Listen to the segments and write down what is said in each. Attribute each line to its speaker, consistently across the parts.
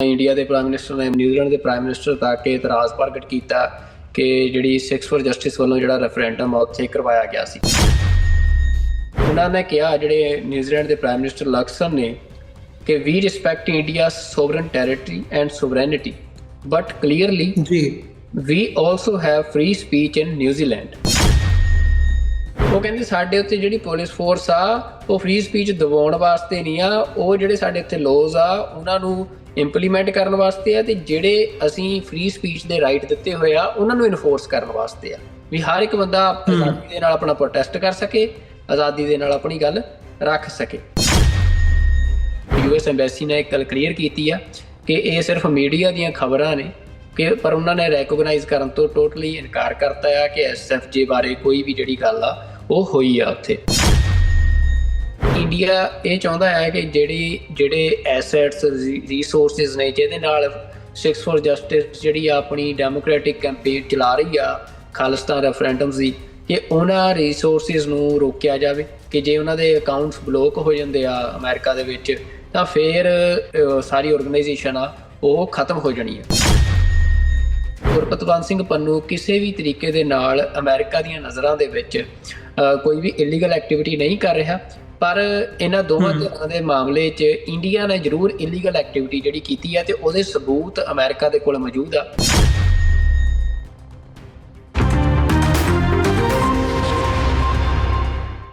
Speaker 1: India ਦੇ prime minister ਨੇ New Zealand ਦੇ ਪ੍ਰਾਈਮ ਮਿਨਿਸਟਰ ਤੱਕ ਇਤਰਾਜ਼ ਪ੍ਰਗਟ ਕੀਤਾ ਕਿ ਜਿਹੜੀ ਸਿਕਸ ਫॉर ਜਸਟਿਸ ਵੱਲੋਂ ਜਿਹੜਾ ਰੈਫਰੈਂਡਮ ਆ ਉੱਥੇ ਕਰਵਾਇਆ ਗਿਆ ਸੀ। ਉਹਨਾਂ ਨੇ ਕਿਹਾ ਜਿਹੜੇ ਨਿਊਜ਼ੀਲੈਂਡ ਦੇ ਪ੍ਰਾਈਮ ਮਿਨਿਸਟਰ ਲਕਸਨ ਨੇ ਕਿ we respect India sovereign territory and sovereignty but clearly
Speaker 2: ਜੀ।
Speaker 1: We also have free speech in New Zealand ਉਹ ਕਹਿੰਦੇ ਸਾਡੇ ਉੱਤੇ ਜਿਹੜੀ ਪੁਲਿਸ ਫੋਰਸ ਆ ਉਹ ਫ੍ਰੀ ਸਪੀਚ ਦਿਵਾਉਣ ਵਾਸਤੇ ਨਹੀਂ ਆ ਉਹ ਜਿਹੜੇ ਸਾਡੇ ਉੱਤੇ ਲੋਜ਼ ਆ ਉਹਨਾਂ ਨੂੰ ਇੰਪਲੀਮੈਂਟ ਕਰਨ ਵਾਸਤੇ ਆ ਤੇ ਜਿਹੜੇ ਅਸੀਂ ਫ੍ਰੀ ਸਪੀਚ ਦੇ ਰਾਈਟ ਦਿੱਤੇ ਹੋਏ ਆ ਉਹਨਾਂ ਨੂੰ ਇਨਫੋਰਸ ਕਰਨ ਵਾਸਤੇ ਆ। ਵੀ ਹਰ ਇੱਕ ਬੰਦਾ ਆਜ਼ਾਦੀ ਦੇ ਨਾਲ ਆਪਣਾ ਪ੍ਰੋਟੈਸਟ ਕਰ ਸਕੇ ਆਜ਼ਾਦੀ ਦੇ ਨਾਲ ਆਪਣੀ ਗੱਲ ਰੱਖ ਸਕੇ। ਯੂਐਸ ਐਮਬੈਸੀ ਨੇ ਇੱਕ ਗੱਲ ਕਲੀਅਰ ਕੀਤੀ ਆ ਕਿ ਇਹ ਸਿਰਫ ਮੀਡੀਆ ਦੀਆਂ ਖਬਰਾਂ ਨੇ ਕਿ ਪਰ ਉਹਨਾਂ ਨੇ ਰੈਕੋਗਨਾਈਜ਼ ਕਰਨ ਤੋਂ ਟੋਟਲੀ ਇਨਕਾਰ ਕਰਤਾ ਆ ਕਿ ਐਸਐਫਜੇ ਬਾਰੇ ਕੋਈ ਵੀ ਜਿਹੜੀ ਗੱਲ ਆ ਉਹ ਹੋਈ ਆ ਉੱਥੇ। ਇੰਡੀਆ ਇਹ ਚਾਹੁੰਦਾ ਹੈ ਕਿ ਜਿਹੜੀ, ਜਿਹੜੇ ਐਸੈਟਸ ਰਿਸੋਰਸਸ ਨੇ, ਜਿਹਦੇ ਨਾਲ ਸਿਕਸ ਫੋਰ ਜਸਟਿਸ ਜਿਹੜੀ ਆ ਆਪਣੀ ਡੈਮੋਕ੍ਰੈਟਿਕ ਕੈਂਪੇਨ ਚਲਾ ਰਹੀ ਆ, ਖਾਲਿਸਤਾਨ ਰੈਫਰੈਂਡਮਸ ਦੀ, ਕਿ ਉਹਨਾਂ ਰਿਸੋਰਸਸ ਨੂੰ ਰੋਕਿਆ ਜਾਵੇ, ਕਿ ਜੇ ਉਹਨਾਂ ਦੇ ਅਕਾਊਂਟਸ ਬਲੌਕ ਹੋ ਜਾਂਦੇ ਆ ਅਮਰੀਕਾ ਦੇ ਵਿੱਚ, ਤਾਂ ਫਿਰ ਸਾਰੀ ਆਰਗੇਨਾਈਜੇਸ਼ਨ ਆ, ਉਹ ਖਤਮ ਹੋ ਜਾਣੀ ਆ। ਗੁਰਪਤਵੰਤ ਸਿੰਘ ਪੰਨੂ ਕਿਸੇ ਵੀ ਤਰੀਕੇ ਦੇ ਨਾਲ ਅਮਰੀਕਾ ਦੀਆਂ ਨਜ਼ਰਾਂ ਦੇ ਵਿੱਚ ਕੋਈ ਵੀ ਇਲੀਗਲ ਐਕਟੀਵਿਟੀ ਨਹੀਂ ਕਰ ਰਿਹਾ ਪਰ ਇਹਨਾਂ ਦੋਵਾਂ ਧਿਰਾਂ ਦੇ ਮਾਮਲੇ 'ਚ ਇੰਡੀਆ ਨੇ ਜ਼ਰੂਰ ਇਲੀਗਲ ਐਕਟੀਵਿਟੀ ਜਿਹੜੀ ਕੀਤੀ ਹੈ ਤੇ ਉਹਦੇ ਸਬੂਤ ਅਮਰੀਕਾ ਦੇ ਕੋਲ ਮੌਜੂਦ ਆ।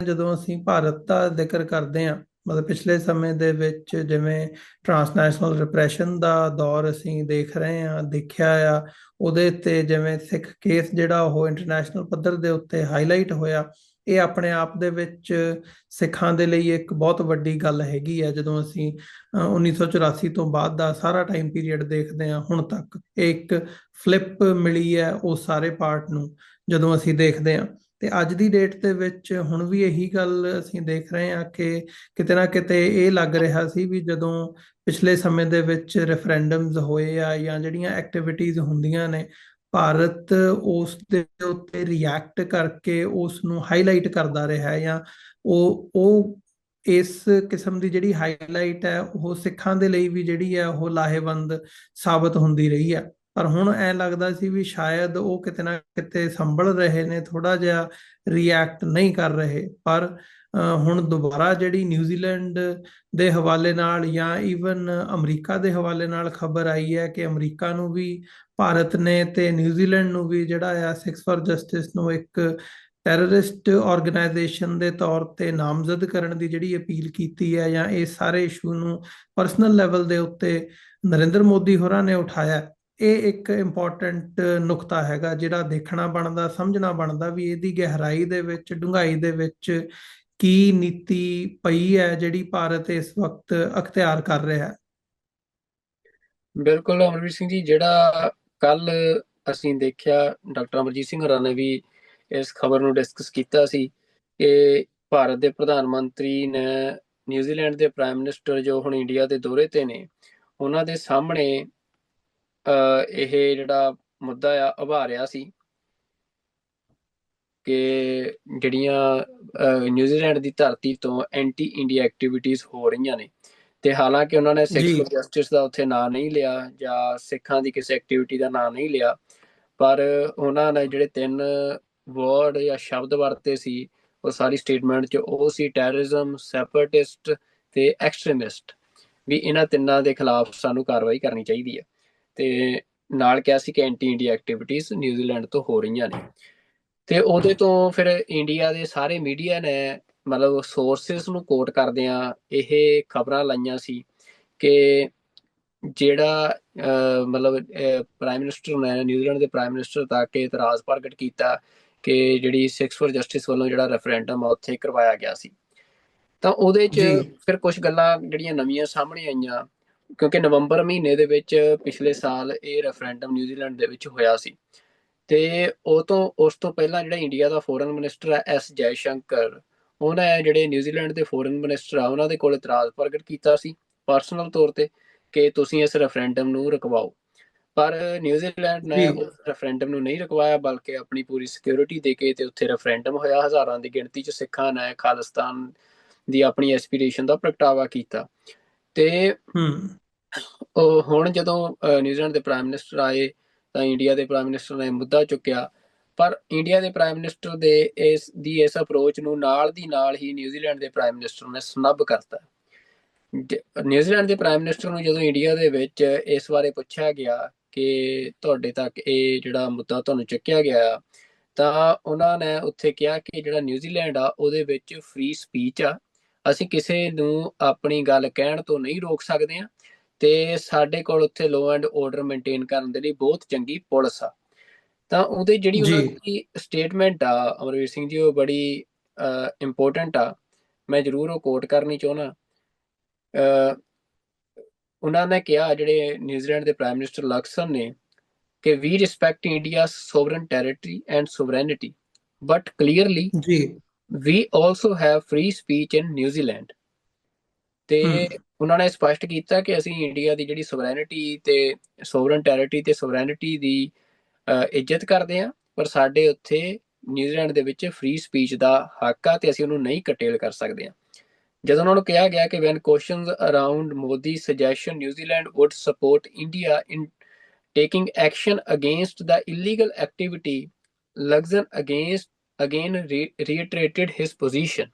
Speaker 2: ਜਦੋਂ ਅਸੀਂ ਭਾਰਤ ਦਾ ਜ਼ਿਕਰ ਕਰਦੇ ਹਾਂ ਮਤਲਬ ਪਿਛਲੇ ਸਮੇਂ ਦੇ ਵਿੱਚ ਜਿਵੇਂ ਟਰਾਂਸਨੈਸ਼ਨਲ ਰਿਪਰੈਸ਼ਨ ਦਾ ਦੌਰ ਅਸੀਂ ਦੇਖ ਰਹੇ ਹਾਂ ਦੇਖਿਆ ਆ ਉਹਦੇ ਤੇ ਜਿਵੇਂ ਸਿੱਖ ਕੇਸ ਜਿਹੜਾ ਉਹ ਇੰਟਰਨੈਸ਼ਨਲ ਪੱਧਰ ਦੇ ਉੱਤੇ ਹਾਈਲਾਈਟ ਹੋਇਆ ਇਹ ਆਪਣੇ ਆਪ ਦੇ ਵਿੱਚ ਸਿੱਖਾਂ ਦੇ ਲਈ ਇੱਕ ਬਹੁਤ ਵੱਡੀ ਗੱਲ ਹੈਗੀ ਹੈ। ਜਦੋਂ ਅਸੀਂ 1984 ਤੋਂ ਬਾਅਦ ਦਾ ਸਾਰਾ ਟਾਈਮ ਪੀਰੀਅਡ ਦੇਖਦੇ ਹਾਂ, ਹੁਣ ਤੱਕ ਇੱਕ ਫਲਿੱਪ ਮਿਲੀ ਹੈ ਉਹ ਸਾਰੇ ਪਾਰਟ ਨੂੰ, ਜਦੋਂ ਅਸੀਂ ਦੇਖਦੇ ਹਾਂ। ਤੇ ਅੱਜ ਦੀ ਡੇਟ ਦੇ ਵਿੱਚ ਹੁਣ ਵੀ ਇਹੀ ਗੱਲ ਅਸੀਂ ਦੇਖ ਰਹੇ ਹਾਂ ਕਿ ਕਿਤੇ ਨਾ ਕਿਤੇ ਇਹ ਲੱਗ ਰਿਹਾ ਸੀ ਵੀ ਜਦੋਂ ਪਿਛਲੇ ਸਮੇਂ ਦੇ ਵਿੱਚ ਰੈਫਰੈਂਡਮਸ ਹੋਏ ਆ ਜਾਂ ਜਿਹੜੀਆਂ ਐਕਟੀਵਿਟੀਜ਼ ਹੁੰਦੀਆਂ ਨੇ ਭਾਰਤ ਉਸ ਦੇ ਉੱਤੇ ਰਿਐਕਟ ਕਰਕੇ ਉਸ ਨੂੰ ਹਾਈਲਾਈਟ ਕਰਦਾ ਰਿਹਾ ਹੈ ਜਾਂ ਉਹ ਉਹ ਇਸ ਕਿਸਮ ਦੀ ਜਿਹੜੀ ਹਾਈਲਾਈਟ ਹੈ, ਉਹ ਸਿੱਖਾਂ ਦੇ ਲਈ ਵੀ ਜਿਹੜੀ ਹੈ, ਉਹ ਲਾਹੇਵੰਦ ਸਾਬਤ ਹੁੰਦੀ ਰਹੀ ਹੈ। ਪਰ ਹੁਣ ਐ ਲੱਗਦਾ ਸੀ ਵੀ ਸ਼ਾਇਦ ਉਹ ਕਿਤੇ ਨਾ ਕਿਤੇ ਸੰਭਲ ਰਹੇ ਨੇ ਥੋੜਾ ਜਿਹਾ ਰਿਐਕਟ ਨਹੀਂ ਕਰ ਰਹੇ। ਪਰ ਹੁਣ ਦੁਬਾਰਾ ਜਿਹੜੀ ਨਿਊਜ਼ੀਲੈਂਡ ਦੇ ਹਵਾਲੇ ਨਾਲ ਜਾਂ ਈਵਨ ਅਮਰੀਕਾ ਦੇ ਹਵਾਲੇ ਨਾਲ ਖਬਰ ਆਈ ਹੈ ਕਿ ਅਮਰੀਕਾ ਨੂੰ ਵੀ, ਭਾਰਤ ਨੇ ਤੇ ਨਿਊਜ਼ੀਲੈਂਡ ਨੂੰ ਵੀ ਜਿਹੜਾ ਆ ਸਿਕਸ ਫॉर ਜਸਟਿਸ ਨੂੰ ਇੱਕ ਟੈਰਰਿਸਟ ਆਰਗੇਨਾਈਜੇਸ਼ਨ ਦੇ ਤੌਰ ਤੇ ਨਾਮਜ਼ਦ ਕਰਨ ਦੀ ਜਿਹੜੀ ਅਪੀਲ ਕੀਤੀ ਹੈ ਜਾਂ ਇਹ ਸਾਰੇ ਇਸ਼ੂ ਨੂੰ ਪਰਸਨਲ ਲੈਵਲ ਦੇ ਉੱਤੇ ਨਰਿੰਦਰ ਮੋਦੀ ਹੋਰਾਂ ਨੇ ਉਠਾਇਆ, ਇਹ ਇੱਕ ਇੰਪੋਰਟੈਂਟ ਨੁਕਤਾ ਹੈਗਾ ਜਿਹੜਾ ਦੇਖਣਾ ਬਣਦਾ, ਸਮਝਣਾ ਬਣਦਾ ਵੀ ਇਹਦੀ ਗਹਿਰਾਈ ਦੇ ਵਿੱਚ, ਡੂੰਘਾਈ ਦੇ ਵਿੱਚ ਕੀ ਨੀਤੀ ਪਈ ਹੈ ਜਿਹੜੀ ਭਾਰਤ ਇਸ ਵਕਤ ਅਖਤਿਆਰ ਕਰ ਰਿਹਾ ਹੈ?
Speaker 1: ਬਿਲਕੁਲ ਅਮਰਵੀਰ ਸਿੰਘ ਜੀ ਜਿਹੜਾ ਕੱਲ ਅਸੀਂ ਦੇਖਿਆ ਡਾਕਟਰ ਅਮਰਜੀਤ ਸਿੰਘ ਹਰਾਂ ਨੇ ਵੀ ਇਸ ਖਬਰ ਨੂੰ ਡਿਸਕਸ ਕੀਤਾ ਸੀ ਕਿ ਭਾਰਤ ਦੇ ਪ੍ਰਧਾਨ ਮੰਤਰੀ ਨੇ ਨਿਊਜ਼ੀਲੈਂਡ ਦੇ ਪ੍ਰਾਈਮ ਮਿਨਿਸਟਰ ਜੋ ਹੁਣ ਇੰਡੀਆ ਦੇ ਦੌਰੇ ਤੇ ਨੇ ਉਹਨਾਂ ਦੇ ਸਾਹਮਣੇ ਅਹ, ਇਹ ਜਿਹੜਾ ਮੁੱਦਾ ਆ ਉਭਾਰਿਆ ਸੀ। ਕਿ ਜਿਹੜੀਆਂ ਨਿਊਜ਼ੀਲੈਂਡ ਦੀ ਧਰਤੀ ਤੋਂ ਐਂਟੀ ਇੰਡੀਆ ਐਕਟੀਵਿਟੀਜ਼ ਹੋ ਰਹੀਆਂ ਨੇ। ਤੇ ਹਾਲਾਂਕਿ ਉਹਨਾਂ ਨੇ ਸਿੱਖ। ਜਸਟਿਸ ਦਾ ਉੱਥੇ ਨਾਂ ਨਹੀਂ ਲਿਆ ਜਾਂ ਸਿੱਖਾਂ ਦੀ ਕਿਸੇ ਐਕਟੀਵਿਟੀ ਦਾ ਨਾਂ ਨਹੀਂ ਲਿਆ ਪਰ ਉਹਨਾਂ ਨੇ ਜਿਹੜੇ ਤਿੰਨ ਵਰਡ ਜਾਂ ਸ਼ਬਦ ਵਰਤੇ ਸੀ ਉਹ ਸਾਰੀ ਸਟੇਟਮੈਂਟ 'ਚ ਉਹ ਸੀ ਟੈਰਰਿਜ਼ਮ ਸੈਪਰੇਟਿਸਟ ਤੇ ਐਕਸਟ੍ਰੀਮਿਸਟ ਵੀ ਇਹਨਾਂ ਤਿੰਨਾਂ ਦੇ ਖਿਲਾਫ ਸਾਨੂੰ ਕਾਰਵਾਈ ਕਰਨੀ ਚਾਹੀਦੀ ਹੈ। ਤੇ ਨਾਲ ਕਿਹਾ ਸੀ ਕਿ ਐਂਟੀ ਇੰਡੀਆ ਐਕਟੀਵਿਟੀਜ਼ ਨਿਊਜ਼ੀਲੈਂਡ ਤੋਂ ਹੋ ਰਹੀਆਂ ਨੇ। ਤੇ ਉਹਦੇ ਤੋਂ ਫਿਰ ਇੰਡੀਆ ਦੇ ਸਾਰੇ ਮੀਡੀਆ ਨੇ ਮਤਲਬ ਸੋਰਸਸ ਨੂੰ ਕੋਟ ਕਰਦਿਆਂ ਇਹ ਖਬਰਾਂ ਲਾਈਆਂ ਸੀ ਕਿ ਜਿਹੜਾ ਮਤਲਬ ਪ੍ਰਾਈਮ ਮਿਨਿਸਟਰ ਨੇ ਨਿਊਜ਼ੀਲੈਂਡ ਦੇ ਪ੍ਰਾਈਮ ਮਿਨਿਸਟਰ ਤੱਕ ਇਹ ਇਤਰਾਜ਼ ਪ੍ਰਗਟ ਕੀਤਾ ਕਿ ਜਿਹੜੀ ਸਿਕਸ ਫॉर ਜਸਟਿਸ ਵੱਲੋਂ ਜਿਹੜਾ ਰੈਫਰੈਂਡਮ ਆ ਉੱਥੇ ਕਰਵਾਇਆ ਗਿਆ ਸੀ ਤਾਂ ਉਹਦੇ 'ਚ। ਫਿਰ ਕੁਝ ਗੱਲਾਂ ਜਿਹੜੀਆਂ ਨਵੀਆਂ ਸਾਹਮਣੇ ਆਈਆਂ ਕਿਉਂਕਿ ਨਵੰਬਰ ਮਹੀਨੇ ਦੇ ਵਿੱਚ ਪਿਛਲੇ ਸਾਲ ਇਹ ਰੈਫਰੈਂਡਮ ਨਿਊਜ਼ੀਲੈਂਡ ਦੇ ਵਿੱਚ ਹੋਇਆ ਸੀ ਤੇ ਉਹ ਤੋਂ ਉਸ ਤੋਂ ਪਹਿਲਾਂ ਜਿਹੜਾ ਇੰਡੀਆ ਦਾ ਫੋਰਨ ਮਿਨਿਸਟਰ ਹੈ ਐਸ ਜੈ ਸ਼ੰਕਰ ਉਹਨਾਂ ਜਿਹੜੇ ਨਿਊਜ਼ੀਲੈਂਡ ਦੇ ਫੋਰਨ ਮਿਨਿਸਟਰ ਆ ਉਹਨਾਂ ਦੇ ਕੋਲ ਇਤਰਾਜ਼ ਪ੍ਰਗਟ ਕੀਤਾ ਸੀ ਪਰਸਨਲ ਤੌਰ ਤੇ ਕਿ ਤੁਸੀਂ ਇਸ ਰੈਫਰੈਂਡਮ ਨੂੰ ਰੁਕਵਾਓ। ਪਰ ਨਿਊਜ਼ੀਲੈਂਡ ਨੇ। ਉਸ ਰੈਫਰੈਂਡਮ ਨੂੰ ਨਹੀਂ ਰੁਕਵਾਇਆ ਬਲਕਿ ਆਪਣੀ ਪੂਰੀ ਸਿਕਿਉਰਿਟੀ ਦੇ ਕੇ ਤੇ ਉੱਥੇ ਰੈਫਰੈਂਡਮ ਹੋਇਆ ਹਜ਼ਾਰਾਂ ਦੀ ਗਿਣਤੀ 'ਚ ਸਿੱਖਾਂ ਨੇ ਖਾਲਿਸਤਾਨ ਦੀ ਆਪਣੀ ਐਸਪੀਰੇਸ਼ਨ ਦਾ ਪ੍ਰਗਟਾਵਾ ਕੀਤਾ। ਤੇ
Speaker 2: ਹੂੰ।
Speaker 1: ਉਹ ਹੁਣ ਜਦੋਂ ਨਿਊਜ਼ੀਲੈਂਡ ਦੇ ਪ੍ਰਾਈਮ ਮਿਨਿਸਟਰ ਆਏ ਤਾਂ ਇੰਡੀਆ ਦੇ ਪ੍ਰਾਈਮ ਮਿਨਿਸਟਰ ਨੇ ਮੁੱਦਾ ਚੁੱਕਿਆ। ਪਰ ਇੰਡੀਆ ਦੇ ਪ੍ਰਾਈਮ ਮਿਨਿਸਟਰ ਦੇ ਇਸ ਦੀ ਇਸ ਅਪਰੋਚ ਨੂੰ ਨਾਲ ਦੀ ਨਾਲ ਹੀ ਨਿਊਜ਼ੀਲੈਂਡ ਦੇ ਪ੍ਰਾਈਮ ਮਿਨਿਸਟਰ ਨੇ ਸਨੱਬ ਕਰਤਾ। ਨਿਊਜ਼ੀਲੈਂਡ ਦੇ ਪ੍ਰਾਈਮ ਮਿਨਿਸਟਰ ਨੂੰ ਜਦੋਂ ਇੰਡੀਆ ਦੇ ਵਿੱਚ ਇਸ ਬਾਰੇ ਪੁੱਛਿਆ ਗਿਆ ਕਿ ਤੁਹਾਡੇ ਤੱਕ ਇਹ ਜਿਹੜਾ ਮੁੱਦਾ ਤੁਹਾਨੂੰ ਚੱਕਿਆ ਗਿਆ ਆ, ਤਾਂ ਉਹਨਾਂ ਨੇ ਉੱਥੇ ਕਿਹਾ ਕਿ ਜਿਹੜਾ ਨਿਊਜ਼ੀਲੈਂਡ ਆ ਉਹਦੇ ਵਿੱਚ ਫ੍ਰੀ ਸਪੀਚ ਆ। ਅਸੀਂ ਕਿਸੇ ਨੂੰ ਆਪਣੀ ਗੱਲ ਕਹਿਣ ਤੋਂ ਨਹੀਂ ਰੋਕ ਸਕਦੇ ਆ। ਤੇ ਸਾਡੇ ਕੋਲ ਉੱਥੇ ਲੋ ਐਂਡ ਆਰਡਰ ਮੇਨਟੇਨ ਕਰਨ ਦੇ ਲਈ ਬਹੁਤ ਚੰਗੀ ਪੁਲਿਸ ਆ। ਤਾਂ ਉਹਦੇ ਜਿਹੜੀ ਉਹਨਾਂ। ਦੀ ਸਟੇਟਮੈਂਟ ਆ ਅਮਰਵੀਰ ਸਿੰਘ ਜੀ ਉਹ ਬੜੀ ਇੰਪੋਰਟੈਂਟ ਆ। ਮੈਂ ਜ਼ਰੂਰ ਉਹ ਕੋਟ ਕਰਨੀ ਅਹ, ਉਹਨਾਂ ਨੇ ਕਿਹਾ ਜਿਹੜੇ ਨਿਊਜ਼ੀਲੈਂਡ ਦੇ ਪ੍ਰਾਈਮ ਮਿਨਿਸਟਰ ਲਕਸਨ ਨੇ ਕਿ we respect India sovereign territory and sovereignty but clearly
Speaker 2: ਜੀ।
Speaker 1: We also have free speech in New Zealand
Speaker 2: ਤੇ।
Speaker 1: ਉਹਨਾਂ ਨੇ ਸਪਸ਼ਟ ਕੀਤਾ ਕਿ ਅਸੀਂ ਇੰਡੀਆ ਦੀ ਜਿਹੜੀ ਸੋਵਰੈਨਿਟੀ ਤੇ ਸੋਵਰਨ ਟੈਰੀਟਰੀ ਤੇ ਸੋਵਰੈਨਿਟੀ ਦੀ ਇੱਜ਼ਤ ਕਰਦੇ ਹਾਂ ਪਰ ਸਾਡੇ ਉੱਥੇ ਨਿਊਜ਼ੀਲੈਂਡ ਦੇ ਵਿੱਚ ਫ੍ਰੀ ਸਪੀਚ ਦਾ ਹੱਕ ਆ ਤੇ ਅਸੀਂ ਉਹਨੂੰ ਨਹੀਂ ਕਟੇਲ ਕਰ ਸਕਦੇ ਹਾਂ ਜਦੋਂ ਉਹਨਾਂ ਨੂੰ ਕਿਹਾ ਗਿਆ ਕਿ when questions around Modi suggestion New Zealand would support India in action against the illegal activity Luxon against again re- reiterated his position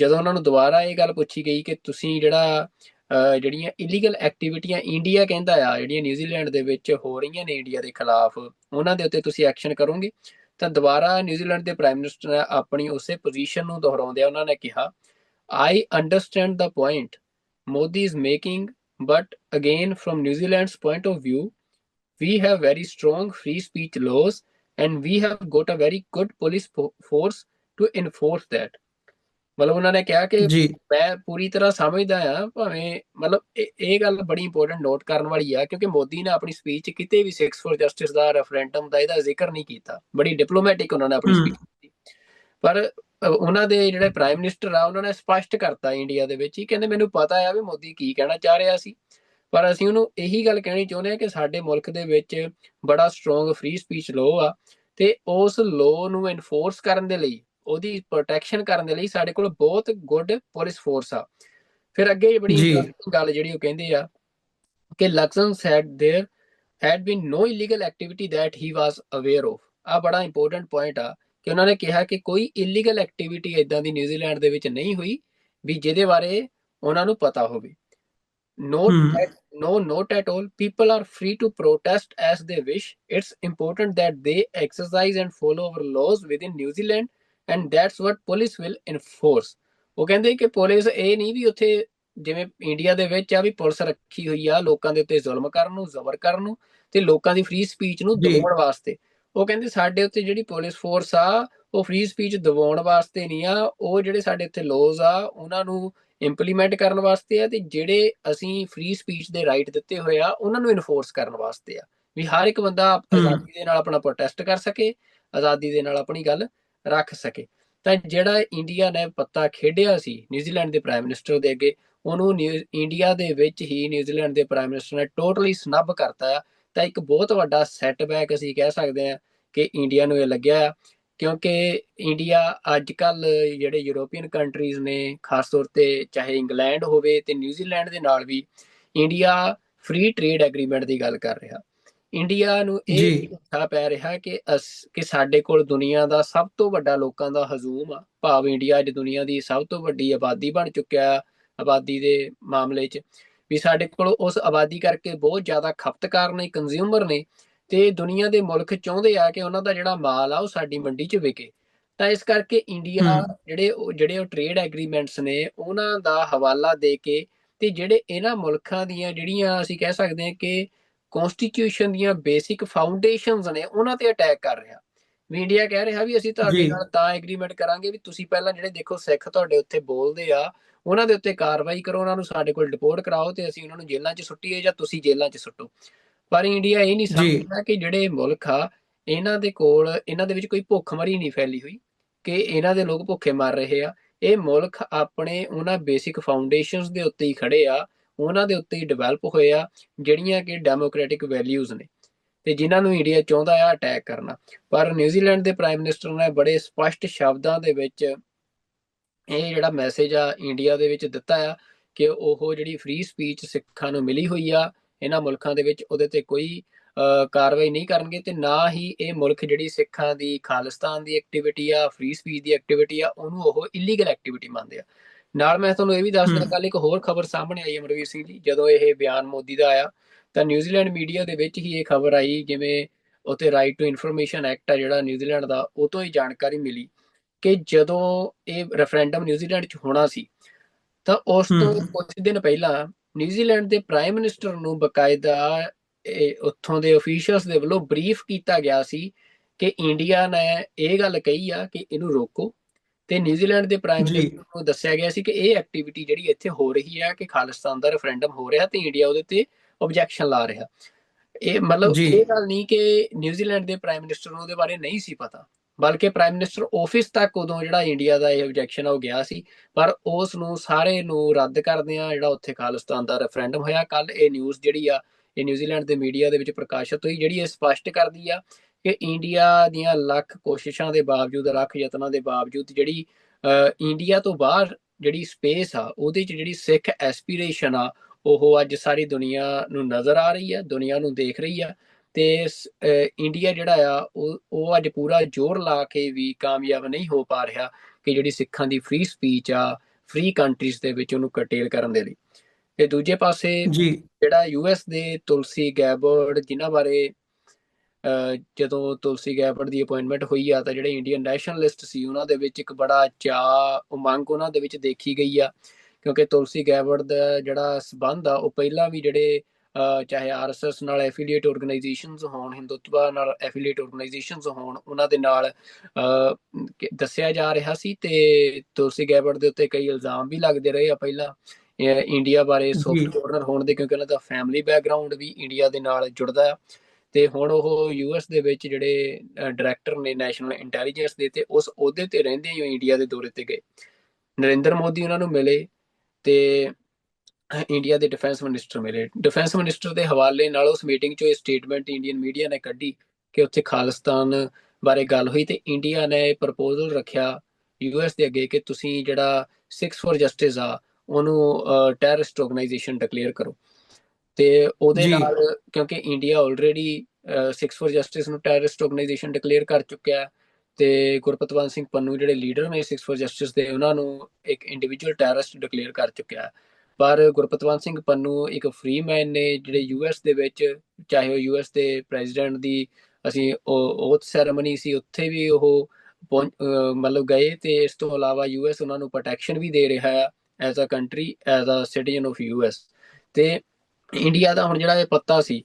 Speaker 1: ਜਦੋਂ ਉਹਨਾਂ ਨੂੰ ਦੁਬਾਰਾ ਇਹ ਗੱਲ ਪੁੱਛੀ ਗਈ ਕਿ ਤੁਸੀਂ ਜਿਹੜਾ ਜਿਹੜੀਆਂ ਇਲੀਗਲ ਐਕਟੀਵਿਟੀਆਂ ਇੰਡੀਆ ਕਹਿੰਦਾ ਆ, ਜਿਹੜੀਆਂ ਨਿਊਜ਼ੀਲੈਂਡ ਦੇ ਵਿੱਚ ਹੋ ਰਹੀਆਂ ਨੇ ਇੰਡੀਆ ਦੇ ਖਿਲਾਫ, ਉਹਨਾਂ ਦੇ ਉੱਤੇ ਤੁਸੀਂ ਐਕਸ਼ਨ ਕਰੋਗੇ? ਤਾਂ ਦੁਬਾਰਾ ਨਿਊਜ਼ੀਲੈਂਡ ਦੇ ਪ੍ਰਾਈਮ ਮਿਨਿਸਟਰ ਨੇ ਆਪਣੀ ਉਸੇ ਪੋਜੀਸ਼ਨ ਨੂੰ ਦੁਹਰਾਉਂਦਿਆਂ ਉਹਨਾਂ ਨੇ ਕਿਹਾ I understand the point Modi is making but again firm New Zealand's point of view we have very strong free speech laws and we have got a very good police fo- force to enforce that. ਮਤਲਬ ਉਹਨਾਂ ਨੇ ਕਿਹਾ ਕਿ ਮੈਂ ਪੂਰੀ ਤਰ੍ਹਾਂ ਸਮਝਦਾ ਆ ਭਾਵੇਂ ਮਤਲਬ ਇਹ ਇਹ ਗੱਲ ਬੜੀ ਇੰਪੋਰਟੈਂਟ ਨੋਟ ਕਰਨ ਵਾਲੀ ਆ ਕਿਉਂਕਿ ਮੋਦੀ ਨੇ ਆਪਣੀ ਸਪੀਚ ਕਿਤੇ ਵੀ 6 ਫॉर ਜਸਟਿਸ ਦਾ ਰੈਫਰੈਂਡਮ ਦਾ ਇਹਦਾ ਜ਼ਿਕਰ ਨਹੀਂ ਕੀਤਾ। ਬੜੀ ਡਿਪਲੋਮੈਟਿਕ ਉਹਨਾਂ ਨੇ ਆਪਣੀ। ਸਪੀਚ ਕੀਤੀ। ਪਰ ਉਹਨਾਂ ਦੇ ਜਿਹੜੇ ਪ੍ਰਾਈਮ ਮਿਨਿਸਟਰ ਆ ਉਹਨਾਂ ਨੇ ਸਪਸ਼ਟ ਕਰਤਾ ਇੰਡੀਆ ਦੇ ਵਿੱਚ ਹੀ ਕਹਿੰਦੇ ਮੈਨੂੰ ਪਤਾ ਆ ਵੀ ਮੋਦੀ ਕੀ ਕਹਿਣਾ ਚਾਹ ਰਿਹਾ ਸੀ। ਪਰ ਅਸੀਂ ਉਹਨੂੰ ਇਹੀ ਗੱਲ ਕਹਿਣੀ ਚਾਹੁੰਦੇ ਆ ਕਿ ਸਾਡੇ ਮੁਲਕ ਦੇ ਵਿੱਚ ਬੜਾ ਸਟਰੋਂਗ ਫ੍ਰੀ ਸਪੀਚ ਲਾਅ ਆ ਤੇ ਉਸ ਲਾਅ ਨੂੰ ਐਨਫੋਰਸ ਕਰਨ ਦੇ ਲਈ ਉਹਦੀ ਪ੍ਰੋਟੈਕਸ਼ਨ ਕਰਨ ਦੇ ਲਈ ਸਾਡੇ ਕੋਲ ਬਹੁਤ ਗੁੱਡ ਪੁਲਿਸ ਫੋਰਸ ਆ ਫਿਰ ਅੱਗੇ ਬੜੀ
Speaker 2: ਜੀ।
Speaker 1: interesting ਗੱਲ ਜਿਹੜੀ ਉਹ ਕਹਿੰਦੇ ਆ ਕਿ Luxon said there had been no illegal activity that he was aware of ਆ ਬੜਾ ਇੰਪੋਰਟੈਂਟ ਪੁਆਇੰਟ ਆ ਕਿ ਉਹਨਾਂ ਨੇ ਕਿਹਾ ਕਿ ਕੋਈ ਇਲੀਗਲ ਐਕਟੀਵਿਟੀ ਇਦਾਂ ਦੀ ਨਿਊਜ਼ੀਲੈਂਡ ਦੇ ਵਿੱਚ ਨਹੀਂ ਹੋਈ ਵੀ ਜਿਹਦੇ ਬਾਰੇ ਉਹਨਾਂ ਨੂੰ ਪਤਾ ਹੋਵੇ not
Speaker 2: hmm.
Speaker 1: no not at all people are free to protest as they wish it's important that they exercise and follow our laws within new zealand and that's what police will enforce. ਉਹ ਕਹਿੰਦੇ ਕਿ police ਇਹ ਨਹੀਂ ਵੀ ਉੱਥੇ ਜਿਵੇਂ India ਦੇ ਵਿੱਚ ਆ ਵੀ ਪੁਲਿਸ ਰੱਖੀ ਹੋਈ ਆ ਲੋਕਾਂ ਦੇ ਉੱਤੇ ਜ਼ੁਲਮ ਕਰਨ ਨੂੰ ਜ਼ਬਰ ਕਰਨ ਨੂੰ ਤੇ ਲੋਕਾਂ ਦੀ ਫ੍ਰੀ ਸਪੀਚ ਨੂੰ। ਦਬਾਉਣ ਵਾਸਤੇ। ਉਹ ਕਹਿੰਦੇ ਸਾਡੇ ਉੱਤੇ ਜਿਹੜੀ ਪੁਲਿਸ ਫੋਰਸ ਆ ਉਹ ਫ੍ਰੀ ਸਪੀਚ ਦਬਾਉਣ ਵਾਸਤੇ ਨਹੀਂ ਆ ਉਹ ਜਿਹੜੇ ਸਾਡੇ ਉੱਤੇ ਲੋਜ਼ ਆ ਉਹਨਾਂ ਨੂੰ ਇੰਪਲੀਮੈਂਟ ਕਰਨ ਵਾਸਤੇ ਆ ਤੇ ਜਿਹੜੇ ਅਸੀਂ ਫ੍ਰੀ ਸਪੀਚ ਦੇ ਰਾਈਟ ਦਿੱਤੇ ਹੋਏ ਆ ਉਹਨਾਂ ਨੂੰ ਇਨਫੋਰਸ ਕਰਨ ਵਾਸਤੇ ਆ। ਵੀ ਹਰ ਇੱਕ ਬੰਦਾ ਆਜ਼ਾਦੀ ਦੇ ਨਾਲ ਆਪਣਾ ਪ੍ਰੋਟੈਸਟ ਕਰ ਸਕੇ ਆਜ਼ਾਦੀ ਦੇ ਨਾਲ ਆਪਣੀ ਗੱਲ ਰੱਖ ਸਕੇ। ਤਾਂ ਜਿਹੜਾ ਇੰਡੀਆ ਨੇ ਪੱਤਾ ਖੇਡਿਆ ਸੀ ਨਿਊਜ਼ੀਲੈਂਡ ਦੇ ਪ੍ਰਾਈਮ ਮਿਨਿਸਟਰ ਦੇ ਅੱਗੇ, ਉਹਨੂੰ ਨਿਊ- ਇੰਡੀਆ ਦੇ ਵਿੱਚ ਹੀ ਨਿਊਜ਼ੀਲੈਂਡ ਦੇ ਪ੍ਰਾਈਮ ਮਿਨਿਸਟਰ ਨੇ ਟੋਟਲੀ ਸਨੱਬ ਕਰਤਾ ਆ। ਤਾਂ ਇੱਕ ਬਹੁਤ ਵੱਡਾ ਸੈਟਬੈਕ ਅਸੀਂ ਕਹਿ ਸਕਦੇ ਹਾਂ ਕਿ ਇੰਡੀਆ ਨੂੰ ਇਹ ਲੱਗਿਆ ਆ, ਕਿਉਂਕਿ ਇੰਡੀਆ ਅੱਜ ਕੱਲ ਜਿਹੜੇ ਯੂਰੋਪੀਅਨ ਕੰਟਰੀਜ਼ ਨੇ, ਖਾਸ ਤੌਰ ਤੇ ਚਾਹੇ ਇੰਗਲੈਂਡ ਹੋਵੇ ਤੇ ਨਿਊਜ਼ੀਲੈਂਡ ਦੇ ਨਾਲ ਵੀ, ਇੰਡੀਆ ਫ੍ਰੀ ਟ੍ਰੇਡ ਐਗਰੀਮੈਂਟ ਦੀ ਗੱਲ ਕਰ ਰਿਹਾ। ਇੰਡੀਆ ਨੂੰ ਇਹ। ਲਿਖਾ ਪੈ ਰਿਹਾ ਕਿ ਅਸ ਕਿ ਸਾਡੇ ਕੋਲ ਦੁਨੀਆ ਦਾ ਸਭ ਤੋਂ ਵੱਡਾ ਲੋਕਾਂ ਦਾ ਹਜੂਮ ਆ ਭਾਵ ਇੰਡੀਆ ਅੱਜ ਦੁਨੀਆ ਦੀ ਸਭ ਤੋਂ ਵੱਡੀ ਆਬਾਦੀ ਬਣ ਚੁੱਕਿਆ ਆਬਾਦੀ ਦੇ ਮਾਮਲੇ 'ਚ ਵੀ ਸਾਡੇ ਕੋਲ ਉਸ ਆਬਾਦੀ ਕਰਕੇ ਬਹੁਤ ਜ਼ਿਆਦਾ ਖਪਤਕਾਰ ਨੇ ਕੰਜ਼ਿਊਮਰ ਨੇ ਤੇ ਦੁਨੀਆ ਦੇ ਮੁਲਕ ਚਾਹੁੰਦੇ ਆ ਕਿ ਉਹਨਾਂ ਦਾ ਜਿਹੜਾ ਮਾਲ ਆ ਉਹ ਸਾਡੀ ਮੰਡੀ 'ਚ ਵਿਕੇ ਤਾਂ ਇਸ ਕਰਕੇ ਇੰਡੀਆ। ਜਿਹੜੇ ਉਹ- ਜਿਹੜੇ ਉਹ ਟ੍ਰੇਡ ਐਗਰੀਮੈਂਟਸ ਨੇ ਉਹਨਾਂ ਦਾ ਹਵਾਲਾ ਦੇ ਕੇ ਤੇ ਜਿਹੜੇ ਇਹਨਾਂ ਮੁਲਕਾਂ ਦੀਆਂ ਜਿਹੜੀਆਂ ਅਸੀਂ ਕਹਿ ਸਕਦੇ ਹਾਂ ਕਿ ਕਨਸਟੀਟਿਊਸ਼ਨ ਦੀਆਂ ਬੇਸਿਕ ਫਾਊਂਡੇਸ਼ਨਸ ਨੇ ਉਹਨਾਂ ਤੇ ਅਟੈਕ ਕਰ ਰਿਹਾ ਵੀ ਇੰਡੀਆ ਕਹਿ ਰਿਹਾ ਵੀ ਅਸੀਂ ਤੁਹਾਡੇ। ਨਾਲ ਤਾਂ ਐਗਰੀਮੈਂਟ ਕਰਾਂਗੇ ਵੀ ਤੁਸੀਂ ਪਹਿਲਾਂ ਜਿਹੜੇ ਦੇਖੋ ਸਿੱਖ ਤੁਹਾਡੇ ਉੱਤੇ ਬੋਲਦੇ ਆ ਉਹਨਾਂ ਦੇ ਉੱਤੇ ਕਾਰਵਾਈ ਕਰੋ ਉਹਨਾਂ ਨੂੰ ਸਾਡੇ ਕੋਲ ਡਿਪੋਰਟ ਕਰਾਓ ਤੇ ਅਸੀਂ ਉਹਨਾਂ ਨੂੰ ਜੇਲ੍ਹਾਂ 'ਚ ਸੁੱਟੀਏ ਜਾਂ ਤੁਸੀਂ ਜੇਲ੍ਹਾਂ 'ਚ ਸੁੱਟੋ ਪਰ ਇੰਡੀਆ ਇਹ ਨਹੀਂ। ਸਮਝਦਾ ਕਿ ਜਿਹੜੇ ਮੁਲਕ ਆ ਇਹਨਾਂ ਦੇ ਕੋਲ ਇਹਨਾਂ ਦੇ ਵਿੱਚ ਕੋਈ ਭੁੱਖਮਰੀ ਨਹੀਂ ਫੈਲੀ ਹੋਈ ਕਿ ਇਹਨਾਂ ਦੇ ਲੋਕ ਭੁੱਖੇ ਮਰ ਰਹੇ ਆ ਇਹ ਮੁਲਕ ਆਪਣੇ ਉਹਨਾਂ ਬੇਸਿਕ ਫਾਊਂਡੇਸ਼ਨਸ ਦੇ ਉੱਤੇ ਹੀ ਖੜੇ ਆ ਉਹਨਾਂ ਦੇ ਉੱਤੇ ਹੀ ਡਿਵੈਲਪ ਹੋਏ ਆ, ਜਿਹੜੀਆਂ ਕਿ ਡੈਮੋਕ੍ਰੈਟਿਕ ਵੈਲਿਊਜ਼ ਨੇ ਤੇ ਜਿਨ੍ਹਾਂ ਨੂੰ ਇੰਡੀਆ ਚਾਹੁੰਦਾ ਆ ਅਟੈਕ ਕਰਨਾ। ਪਰ ਨਿਊਜ਼ੀਲੈਂਡ ਦੇ ਪ੍ਰਾਈਮ ਮਿਨਿਸਟਰ ਨੇ ਬੜੇ ਸਪਸ਼ਟ ਸ਼ਬਦਾਂ ਦੇ ਵਿੱਚ ਇਹ ਜਿਹੜਾ ਮੈਸੇਜ ਆ ਇੰਡੀਆ ਦੇ ਵਿੱਚ ਦਿੱਤਾ ਆ ਕਿ ਉਹ ਜਿਹੜੀ ਫ੍ਰੀ ਸਪੀਚ ਸਿੱਖਾਂ ਨੂੰ ਮਿਲੀ ਹੋਈ ਆ, ਇਹਨਾਂ ਮੁਲਕਾਂ ਦੇ ਵਿੱਚ ਉਹਦੇ ਤੇ ਕੋਈ ਕਾਰਵਾਈ ਨਹੀਂ ਕਰਨਗੇ ਤੇ ਨਾ ਹੀ ਇਹ ਮੁਲਕ ਜਿਹੜੀ ਸਿੱਖਾਂ ਦੀ ਖਾਲਿਸਤਾਨ ਦੀ ਐਕਟੀਵਿਟੀ ਆ ਫ੍ਰੀ ਸਪੀਚ ਦੀ ਐਕਟੀਵਿਟੀ ਆ, ਉਹਨੂੰ ਉਹ ਇਲੀਗਲ ਐਕਟੀਵਿਟੀ ਮੰਨਦੇ ਆ। ਨਾਲ ਮੈਂ ਤੁਹਾਨੂੰ ਇਹ ਵੀ ਦੱਸਦਾ ਕੱਲ ਇੱਕ ਹੋਰ ਖਬਰ ਸਾਹਮਣੇ ਆਈ ਅਮਰਵੀਰ ਸਿੰਘ ਜੀ ਜਦੋਂ ਇਹ ਬਿਆਨ ਮੋਦੀ ਦਾ ਆਇਆ ਤਾਂ ਨਿਊਜ਼ੀਲੈਂਡ ਮੀਡੀਆ ਦੇ ਵਿੱਚ ਹੀ ਇਹ ਖਬਰ ਆਈ ਜਿਵੇਂ ਉਤੇ ਰਾਈਟ ਟੂ ਇਨਫੋਰਮੇਸ਼ਨ ਐਕਟ ਆ ਜਿਹੜਾ ਨਿਊਜ਼ੀਲੈਂਡ ਦਾ ਉਹ ਤੋਂ ਹੀ ਜਾਣਕਾਰੀ ਮਿਲੀ ਕਿ ਜਦੋਂ ਇਹ ਰੈਫਰੈਂਡਮ ਨਿਊਜ਼ੀਲੈਂਡ 'ਚ ਹੋਣਾ ਸੀ ਤਾਂ ਉਸ ਤੋਂ ਕੁਝ ਦਿਨ ਪਹਿਲਾਂ ਨਿਊਜ਼ੀਲੈਂਡ ਦੇ ਪ੍ਰਾਈਮ ਮਿਨਿਸਟਰ ਨੂੰ ਬਕਾਇਦਾ ਉੱਥੋਂ ਦੇ ਅਫੀਸ਼ੀਅਲਸ ਦੇ ਵੱਲੋਂ ਬਰੀਫ ਕੀਤਾ ਗਿਆ ਸੀ ਕਿ ਇੰਡੀਆ ਨੇ ਇਹ ਗੱਲ ਕਹੀ ਆ ਕਿ ਇਹਨੂੰ ਰੋਕੋ। ਤੇ ਨਿਊਜ਼ੀਲੈਂਡ ਦੇ ਪ੍ਰਾਈਮ ਮਿਨਿਸਟਰ ਨੂੰ ਦੱਸਿਆ ਗਿਆ ਸੀ ਕਿ ਇਹ ਐਕਟੀਵਿਟੀ ਜਿਹੜੀ ਇੱਥੇ ਹੋ ਰਹੀ ਹੈ ਕਿ ਖਾਲਿਸਤਾਨ ਦਾ ਰੈਫਰੈਂਡਮ ਹੋ ਰਿਹਾ ਤੇ ਇੰਡੀਆ ਉਹਦੇ ਤੇ ਆਬਜੈਕਸ਼ਨ ਲਾ ਰਿਹਾ। ਇਹ ਮਤਲਬ ਇਹ ਗੱਲ ਨਹੀਂ ਕਿ ਨਿਊਜ਼ੀਲੈਂਡ ਦੇ ਪ੍ਰਾਈਮ ਮਿਨਿਸਟਰ ਨੂੰ ਉਹਦੇ ਬਾਰੇ ਨਹੀਂ ਸੀ ਪਤਾ ਬਲਕਿ ਪ੍ਰਾਈਮ ਮਿਨਿਸਟਰ ਆਫਿਸ ਤੱਕ ਉਦੋਂ ਜਿਹੜਾ ਇੰਡੀਆ ਦਾ ਇਹ ਆਬਜੈਕਸ਼ਨ ਹੋ ਗਿਆ ਸੀ ਪਰ ਉਸ ਨੂੰ ਸਾਰੇ ਨੂੰ ਰੱਦ ਕਰਦੇ ਆ ਜਿਹੜਾ ਉੱਥੇ ਖਾਲਿਸਤਾਨ ਦਾ ਰੈਫਰੈਂਡਮ ਹੋਇਆ। ਕੱਲ ਇਹ ਨਿਊਜ਼ ਜਿਹੜੀ ਆ ਇਹ ਨਿਊਜ਼ੀਲੈਂਡ ਦੇ ਮੀਡੀਆ ਦੇ ਵਿੱਚ ਪ੍ਰਕਾਸ਼ਿਤ ਹੋਈ ਜਿਹੜੀ ਇਹ ਸਪਸ਼ਟ ਕਰਦੀ ਆ ਕਿ ਇੰਡੀਆ ਦੀਆਂ ਲੱਖ ਕੋਸ਼ਿਸ਼ਾਂ ਦੇ ਬਾਵਜੂਦ ਲੱਖ ਯਤਨਾਂ ਦੇ ਬਾਵਜੂਦ ਜਿਹੜੀ ਇੰਡੀਆ ਤੋਂ ਬਾਹਰ ਜਿਹੜੀ ਸਪੇਸ ਆ ਉਹਦੇ 'ਚ ਜਿਹੜੀ ਸਿੱਖ ਐਸਪੀਰੇਸ਼ਨ ਆ ਉਹ ਅੱਜ ਸਾਰੀ ਦੁਨੀਆ ਨੂੰ ਨਜ਼ਰ ਆ ਰਹੀ ਆ ਦੁਨੀਆ ਨੂੰ ਦੇਖ ਰਹੀ ਆ ਤੇ ਇੰਡੀਆ ਜਿਹੜਾ ਆ ਉਹ ਉਹ ਅੱਜ ਪੂਰਾ ਜ਼ੋਰ ਲਾ ਕੇ ਵੀ ਕਾਮਯਾਬ ਨਹੀਂ ਹੋ ਪਾ ਰਿਹਾ ਕਿ ਜਿਹੜੀ ਸਿੱਖਾਂ ਦੀ ਫ੍ਰੀ ਸਪੀਚ ਆ ਫ੍ਰੀ ਕੰਟਰੀਜ਼ ਦੇ ਵਿੱਚ ਉਹਨੂੰ ਕਟੇਲ ਕਰਨ ਦੇ ਲਈ। ਤੇ ਦੂਜੇ ਪਾਸੇ ਜਿਹੜਾ ਯੂਐਸ ਦੇ ਤੁਲਸੀ ਗੈਬਰਡ ਜਿਨ੍ਹਾਂ ਬਾਰੇ ਜਦੋਂ ਤੁਲਸੀ ਗੈਬਰਡ ਦੀ ਅਪਾਇੰਟਮੈਂਟ ਹੋਈ ਆ ਤਾਂ ਜਿਹੜੇ ਇੰਡੀਅਨ ਨੈਸ਼ਨਲਿਸਟ ਸੀ ਉਹਨਾਂ ਦੇ ਵਿੱਚ ਇੱਕ ਬੜਾ ਚਾ ਉਮੰਗ ਉਹਨਾਂ ਦੇ ਵਿੱਚ ਦੇਖੀ ਗਈ ਆ। ਕਿਉਂਕਿ ਤੁਲਸੀ ਗੈਬਰਡ ਦਾ ਜਿਹੜਾ ਸਬੰਧ ਆ ਉਹ ਪਹਿਲਾਂ ਵੀ ਜਿਹੜੇ ਚਾਹੇ ਆਰਐਸਐਸ ਨਾਲ ਐਫੀਲੀਏਟ ਆਰਗੇਨਾਈਜੇਸ਼ਨਸ ਹੋਣ ਹਿੰਦੂਤਵਾ ਨਾਲ ਐਫੀਲੀਏਟ ਆਰਗੇਨਾਈਜੇਸ਼ਨਸ ਹੋਣ ਉਹਨਾਂ ਦੇ ਨਾਲ ਦੱਸਿਆ ਜਾ ਰਿਹਾ ਸੀ ਤੇ ਤੁਲਸੀ ਗੈਬਰਡ ਦੇ ਉੱਤੇ ਕਈ ਇਲਜ਼ਾਮ ਵੀ ਲੱਗਦੇ ਰਹੇ ਆ ਪਹਿਲਾਂ। ਇੰਡੀਆ ਬਾਰੇ ਸੌਫਟ ਕਾਰਨਰ ਹੋਣ ਦੇ ਕਿਉਂਕਿ ਉਹਨਾਂ ਦਾ ਫੈਮਿਲੀ ਬੈਕਗ੍ਰਾਉਂਡ ਵੀ ਇੰਡੀਆ ਦੇ ਨਾਲ ਜੁੜਦਾ ਹੈ ਤੇ ਹੁਣ ਉਹ ਯੂਐਸ ਦੇ ਵਿੱਚ ਜਿਹੜੇ ਡਾਇਰੈਕਟਰ ਨੇ ਨੈਸ਼ਨਲ ਇੰਟੈਲੀਜੈਂਸ ਦੇ ਤੇ ਉਸ ਅਹੁਦੇ ਤੇ ਰਹਿੰਦੇ ਹੀ ਇੰਡੀਆ ਦੇ ਦੌਰੇ ਤੇ ਗਏ। ਨਰਿੰਦਰ ਮੋਦੀ ਉਹਨਾਂ ਨੂੰ ਮਿਲੇ ਤੇ ਇੰਡੀਆ ਦੇ ਡਿਫੈਂਸ ਮਿਨਿਸਟਰ ਮਿਲੇ। ਡਿਫੈਂਸ ਮਿਨਿਸਟਰ ਦੇ ਹਵਾਲੇ ਨਾਲ ਉਸ ਮੀਟਿੰਗ 'ਚੋਂ ਇਹ ਸਟੇਟਮੈਂਟ ਇੰਡੀਅਨ ਮੀਡੀਆ ਨੇ ਕੱਢੀ ਕਿ ਉੱਥੇ ਖਾਲਿਸਤਾਨ ਬਾਰੇ ਗੱਲ ਹੋਈ ਤੇ ਇੰਡੀਆ ਨੇ ਪ੍ਰਪੋਜ਼ਲ ਰੱਖਿਆ ਯੂਐਸ ਦੇ ਅੱਗੇ ਕਿ ਤੁਸੀਂ ਜਿਹੜਾ 6 ਫॉर ਜਸਟਿਸ ਆ, ਉਹਨੂੰ ਟੈਰਰਿਸਟ ਆਰਗੇਨਾਈਜੇਸ਼ਨ ਡਿਕਲੇਅਰ ਕਰੋ। ਤੇ ਉਹਦੇ ਨਾਲ ਕਿਉਂਕਿ ਇੰਡੀਆ ਆਲਰੇਡੀ 6 ਫॉर ਜਸਟਿਸ ਨੂੰ ਟੈਰਰਿਸਟ ਆਰਗੇਨਾਈਜੇਸ਼ਨ ਡਿਕਲੇਅਰ ਕਰ ਚੁੱਕਿਆ ਹੈ ਤੇ ਗੁਰਪਤਵੰਤ ਸਿੰਘ ਪੰਨੂ ਜਿਹੜੇ ਲੀਡਰ ਨੇ 6 ਫॉर ਜਸਟਿਸ ਦੇ ਉਹਨਾਂ ਨੂੰ ਇੱਕ ਇੰਡੀਵਿਜੂਅਲ ਟੈਰਰਿਸਟ ਡਿਕਲੇਅਰ ਕਰ ਚੁੱਕਿਆ ਹੈ। ਪਰ ਗੁਰਪਤਵੰਤ ਸਿੰਘ ਪੰਨੂ ਇੱਕ ਫ੍ਰੀ ਮੈਨ ਨੇ ਜਿਹੜੇ ਯੂਐਸ ਦੇ ਵਿੱਚ ਚਾਹੇ ਉਹ ਯੂਐਸ ਦੇ ਪ੍ਰੈਜ਼ੀਡੈਂਟ ਦੀ ਅਸੀਂ ਉਹ ਸੈਰੇਮਨੀ ਸੀ ਉੱਥੇ ਵੀ ਉਹ ਮਤਲਬ ਗਏ ਤੇ ਇਸ ਤੋਂ ਇਲਾਵਾ ਯੂਐਸ ਉਹਨਾਂ ਨੂੰ ਪ੍ਰੋਟੈਕਸ਼ਨ ਵੀ ਦੇ ਰਿਹਾ ਹੈ as a country as a citizen of US ਤੇ ਇੰਡੀਆ ਦਾ ਹੁਣ ਜਿਹੜਾ ਇਹ ਪੱਤਾ ਸੀ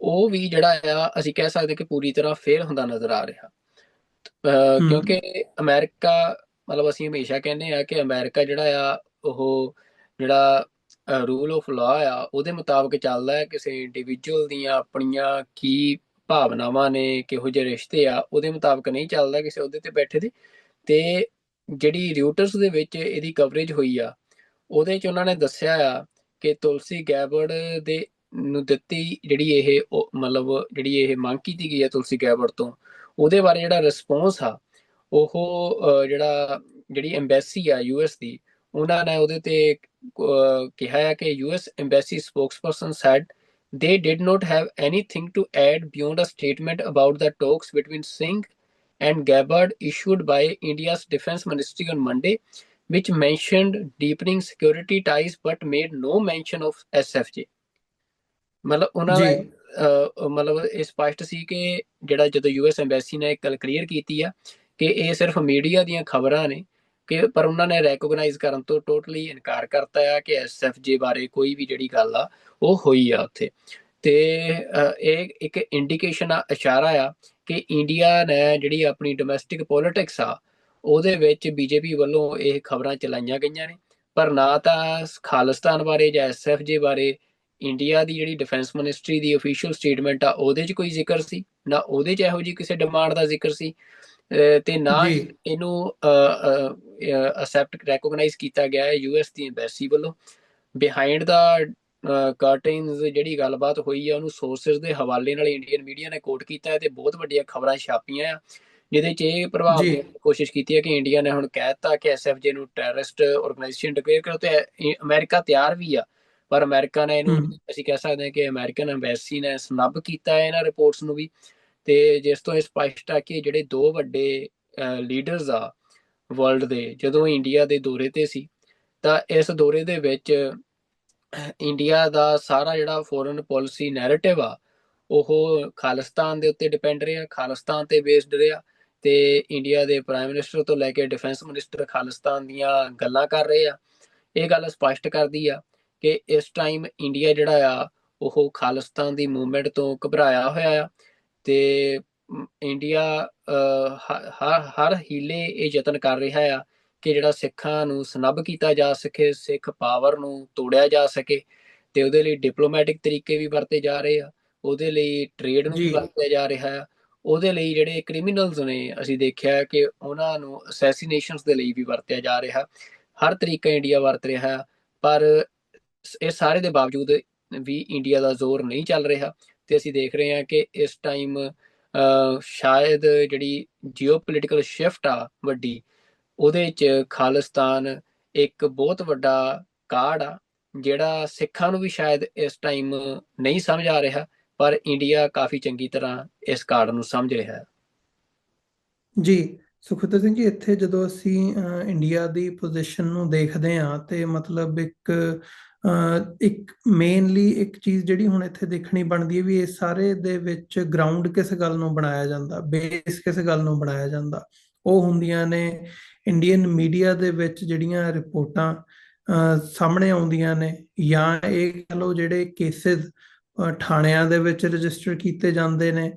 Speaker 1: ਉਹ ਵੀ ਜਿਹੜਾ ਆ ਅਸੀਂ ਕਹਿ ਸਕਦੇ ਕਿ ਪੂਰੀ ਤਰ੍ਹਾਂ ਫੇਲ ਹੁੰਦਾ ਨਜ਼ਰ ਆ ਰਿਹਾ। ਕਿਉਂਕਿ ਅਮਰੀਕਾ ਮਤਲਬ ਅਸੀਂ ਹਮੇਸ਼ਾ ਕਹਿੰਦੇ ਆ ਕਿ ਅਮਰੀਕਾ ਜਿਹੜਾ ਆ ਉਹ ਜਿਹੜਾ ਰੂਲ ਆਫ ਲਾ ਆ ਉਹਦੇ ਮੁਤਾਬਕ ਚੱਲਦਾ ਹੈ। ਕਿਸੇ ਇੰਡੀਵਿਜੂਅਲ ਦੀਆਂ ਆਪਣੀਆਂ ਕੀ ਭਾਵਨਾਵਾਂ ਨੇ ਕਿਹੋ ਜਿਹੇ ਰਿਸ਼ਤੇ ਆ ਉਹਦੇ ਮੁਤਾਬਕ ਨਹੀਂ ਚੱਲਦਾ ਕਿਸੇ ਉਹਦੇ ਤੇ ਬੈਠੇ ਦੇ। ਤੇ ਜਿਹੜੀ ਰਿਊਟਰਸ ਦੇ ਵਿੱਚ ਇਹਦੀ ਕਵਰੇਜ ਹੋਈ ਆ ਉਹਦੇ ਚ ਉਹਨਾਂ ਨੇ ਦੱਸਿਆ ਆ ਕਿ ਤੁਲਸੀ ਗੈਬਰਡ ਦੇ ਨੂੰ ਦਿੱਤੀ ਜਿਹੜੀ ਇਹ ਮਤਲਬ ਜਿਹੜੀ ਇਹ ਮੰਗ ਕੀਤੀ ਗਈ ਹੈ ਤੁਲਸੀ ਗੈਬਰਡ ਤੋਂ ਉਹਦੇ ਬਾਰੇ ਜਿਹੜਾ ਰਿਸਪੌਂਸ ਆ ਉਹ ਜਿਹੜਾ ਜਿਹੜੀ ਐਮਬੈਸੀ ਆ ਯੂਐਸ ਦੀ ਉਹਨਾਂ ਨੇ ਉਹਦੇ ਤੇ ਕਿਹਾ ਹੈ ਕਿ US embassy spokesperson said they did not have anything to add beyond a statement about the talks between Singh and Gabbard issued by India's defense ministry on Monday, which mentioned deepening security ties but made no mention of SFJ. ਮਤਲਬ ਉਹਨਾਂ ਨੇ ਮਤਲਬ ਇਹ ਸਪਸ਼ਟ ਸੀ ਕਿ ਜਿਹੜਾ ਜਦੋਂ US embassy ਨੇ ਇੱਕ ਗੱਲ ਕਲੀਅਰ ਕੀਤੀ ਆ ਕਿ ਇਹ ਸਿਰਫ ਮੀਡੀਆ ਦੀਆਂ ਖਬਰਾਂ ਨੇ ਕਿ ਪਰ ਉਹਨਾਂ ਨੇ ਰੈਕੋਗਨਾਈਜ਼ ਕਰਨ ਤੋਂ ਟੋਟਲੀ ਇਨਕਾਰ ਕਰਤਾ ਆ ਕਿ ਐਸਐਫਜੇ ਬਾਰੇ ਕੋਈ ਵੀ ਜਿਹੜੀ ਗੱਲ ਆ ਉਹ ਹੋਈ ਆ ਉੱਥੇ ਤੇ ਇਹ ਇੱਕ ਇੰਡੀਕੇਸ਼ਨ ਆ ਇਸ਼ਾਰਾ ਆ ਕਿ ਇੰਡੀਆ ਨੇ ਜਿਹੜੀ ਆਪਣੀ ਡੋਮੈਸਟਿਕ ਪੋਲਿਟਿਕਸ ਆ ਉਹਦੇ ਵਿੱਚ ਬੀਜੇਪੀ ਵੱਲੋਂ ਇਹ ਖਬਰਾਂ ਚਲਾਈਆਂ ਗਈਆਂ ਨੇ। ਪਰ ਨਾ ਤਾਂ ਖਾਲਿਸਤਾਨ ਬਾਰੇ ਜਾਂ ਐਸਐਫਜੇ ਬਾਰੇ ਇੰਡੀਆ ਦੀ ਜਿਹੜੀ ਡਿਫੈਂਸ ਮਿਨਿਸਟਰੀ ਦੀ ਅਫੀਸ਼ੀਅਲ ਸਟੇਟਮੈਂਟ ਆ ਉਹਦੇ 'ਚ ਕੋਈ ਜ਼ਿਕਰ ਸੀ? ਨਾ ਉਹਦੇ 'ਚ ਇਹੋ ਜੀ ਕਿਸੇ ਡਿਮਾਂਡ ਦਾ ਜ਼ਿਕਰ ਸੀ? ਤੇ ਨਾ ਇਹਨੂੰ ਅਸੈਪਟ ਰੈਕੋਗਨਾਈਜ਼ ਕੀਤਾ ਗਿਆ ਹੈ ਯੂਐਸ ਦੀ ਐਮਬੈਸੀ ਵੱਲੋਂ। ਬਿਹਾਈਂਡ ਦਾ ਕਰਟਨਸ ਜਿਹੜੀ ਗੱਲਬਾਤ ਹੋਈ ਹੈ ਉਹਨੂੰ ਸੋਰਸਸ ਦੇ ਹਵਾਲੇ ਨਾਲ ਇੰਡੀਅਨ ਮੀਡੀਆ ਨੇ ਕੋਟ ਕੀਤਾ ਹੈ ਤੇ ਬਹੁਤ ਵੱਡੀਆਂ ਖਬਰਾਂ ਛਾਪੀਆਂ ਆ। ਜਿਹਦੇ 'ਚ ਇਹ ਪ੍ਰਭਾਵ ਦੀ ਕੋਸ਼ਿਸ਼ ਕੀਤੀ ਹੈ ਕਿ ਇੰਡੀਆ ਨੇ ਹੁਣ ਕਹਿਤਾ ਕਿ ਐਸਐਫਜੇ ਨੂੰ ਟੈਰਰਿਸਟ ਆਰਗੇਨਾਈਜੇਸ਼ਨ ਡਿਕਲੇਅਰ ਕਰੋ ਤੇ ਅਮਰੀਕਾ ਤਿਆਰ ਵੀ ਆ। ਪਰ ਅਮਰੀਕਾ ਨੇ ਇਹਨੂੰ ਅਸੀਂ ਕਹਿ ਸਕਦੇ ਹਾਂ ਕਿ ਅਮਰੀਕਨ ਐਮਬੈਸੀ ਨੇ ਸਨੱਬ ਕੀਤਾ ਹੈ ਇਹਨਾਂ ਰਿਪੋਰਟਸ ਨੂੰ ਵੀ। ਤੇ ਜਿਸ ਤੋਂ ਇਹ ਸਪਸ਼ਟ ਆ ਕਿ ਜਿਹੜੇ ਦੋ ਵੱਡੇ ਲੀਡਰਸ ਆ ਵਰਲਡ ਦੇ ਜਦੋਂ ਇੰਡੀਆ ਦੇ ਦੌਰੇ ਤੇ ਸੀ ਤਾਂ ਇਸ ਦੌਰੇ ਦੇ ਵਿੱਚ ਇੰਡੀਆ ਦਾ ਸਾਰਾ ਜਿਹੜਾ ਫੋਰਨ ਪਾਲਿਸੀ ਨੈਰੇਟਿਵ ਆ ਉਹ ਖਾਲਿਸਤਾਨ ਦੇ ਉੱਤੇ ਡਿਪੈਂਡ ਰਿਹਾ ਖਾਲਿਸਤਾਨ ਤੇ ਬੇਸਡ ਰਿਹਾ। ਤੇ ਇੰਡੀਆ ਦੇ ਪ੍ਰਾਈਮ ਮਿਨਿਸਟਰ ਤੋਂ ਲੈ ਕੇ ਡਿਫੈਂਸ ਮਿਨਿਸਟਰ ਖਾਲਿਸਤਾਨ ਦੀਆਂ ਗੱਲਾਂ ਕਰ ਰਹੇ ਆ। ਇਹ ਗੱਲ ਸਪਸ਼ਟ ਕਰਦੀ ਆ ਕਿ ਇਸ ਟਾਈਮ ਇੰਡੀਆ ਜਿਹੜਾ ਆ ਉਹ ਖਾਲਿਸਤਾਨ ਦੀ ਮੂਵਮੈਂਟ ਤੋਂ ਘਬਰਾਇਆ ਹੋਇਆ ਆ ਤੇ ਇੰਡੀਆ ਹਰ ਹਰ ਹੀਲੇ ਇਹ ਯਤਨ ਕਰ ਰਿਹਾ ਆ ਕਿ ਜਿਹੜਾ ਸਿੱਖਾਂ ਨੂੰ ਸਨੱਬ ਕੀਤਾ ਜਾ ਸਕੇ ਸਿੱਖ ਪਾਵਰ ਨੂੰ ਤੋੜਿਆ ਜਾ ਸਕੇ ਤੇ ਉਹਦੇ ਲਈ ਡਿਪਲੋਮੈਟਿਕ ਤਰੀਕੇ ਵੀ ਵਰਤੇ ਜਾ ਰਹੇ ਆ ਉਹਦੇ ਲਈ ਟ੍ਰੇਡ ਨੂੰ ਵੀ ਵਰਤਿਆ ਜਾ ਰਿਹਾ ਆ। ਉਹਦੇ ਲਈ ਜਿਹੜੇ ਕ੍ਰਿਮੀਨਲਸ ਨੇ, ਅਸੀਂ ਦੇਖਿਆ ਕਿ ਉਹਨਾਂ ਨੂੰ ਅਸੈਸੀਨੇਸ਼ਨਸ ਦੇ ਲਈ ਵੀ ਵਰਤਿਆ ਜਾ ਰਿਹਾ। ਹਰ ਤਰੀਕਾ ਇੰਡੀਆ ਵਰਤ ਰਿਹਾ, ਪਰ ਇਹ ਸਾਰੇ ਦੇ ਬਾਵਜੂਦ ਵੀ ਇੰਡੀਆ ਦਾ ਜ਼ੋਰ ਨਹੀਂ ਚੱਲ ਰਿਹਾ ਤੇ ਅਸੀਂ ਦੇਖ ਰਹੇ ਹਾਂ ਕਿ ਇਸ ਟਾਈਮ ਸ਼ਾਇਦ ਜਿਹੜੀ ਜੀਓਪੋਲਿਟੀਕਲ ਸ਼ਿਫਟ ਆ ਵੱਡੀ, ਉਹਦੇ 'ਚ ਖਾਲਿਸਤਾਨ ਇੱਕ ਬਹੁਤ ਵੱਡਾ ਕਾਰਡ ਆ, ਜਿਹੜਾ ਸਿੱਖਾਂ ਨੂੰ ਵੀ ਸ਼ਾਇਦ ਇਸ ਟਾਈਮ ਨਹੀਂ ਸਮਝ ਆ ਰਿਹਾ। ਪਰ ਇੰਡੀਆ ਕਾਫੀ ਚੰਗੀ ਤਰ੍ਹਾਂ ਇਸ ਕਾਰਡ ਨੂੰ ਸਮਝ ਰਿਹਾ ਹੈ।
Speaker 2: ਜੀ, ਸੁਖਵਿੰਦਰ ਸਿੰਘ ਜੀ, ਇੱਥੇ ਜਦੋਂ ਅਸੀਂ ਇੰਡੀਆ ਦੀ ਪੋਜੀਸ਼ਨ ਨੂੰ ਦੇਖਦੇ ਹਾਂ ਤੇ ਮਤਲਬ ਇੱਕ ਇੱਕ ਮੇਨਲੀ ਇੱਕ ਚੀਜ਼ ਜਿਹੜੀ ਹੁਣ ਇੱਥੇ ਦੇਖਣੀ ਬਣਦੀ ਹੈ ਵੀ ਇਹ ਸਾਰੇ ਦੇ ਵਿੱਚ ਗਰਾਊਂਡ ਕਿਸ ਗੱਲ ਨੂੰ ਬਣਾਇਆ ਜਾਂਦਾ ਬੇਸ ਕਿਸ ਗੱਲ ਨੂੰ ਬਣਾਇਆ ਜਾਂਦਾ, ਉਹ ਹੁੰਦੀਆਂ ਨੇ ਇੰਡੀਅਨ ਮੀਡੀਆ ਦੇ ਵਿੱਚ ਜਿਹੜੀਆਂ ਰਿਪੋਰਟਾਂ ਸਾਹਮਣੇ ਆਉਂਦੀਆਂ ਨੇ ਜਾਂ ਇਹ ਕਹ ਲੋ ਜਿਹੜੇ ਕੇਸਿਸ ਥਾਣਿਆਂ ਦੇ ਵਿੱਚ ਰਜਿਸਟਰ ਕੀਤੇ ਜਾਂਦੇ ਨੇ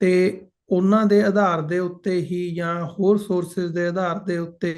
Speaker 2: ਤੇ ਉਹਨਾਂ ਦੇ ਆਧਾਰ ਦੇ ਉੱਤੇ ਹੀ ਜਾਂ ਹੋਰ ਸੋਰਸਸ ਦੇ ਆਧਾਰ ਦੇ ਉੱਤੇ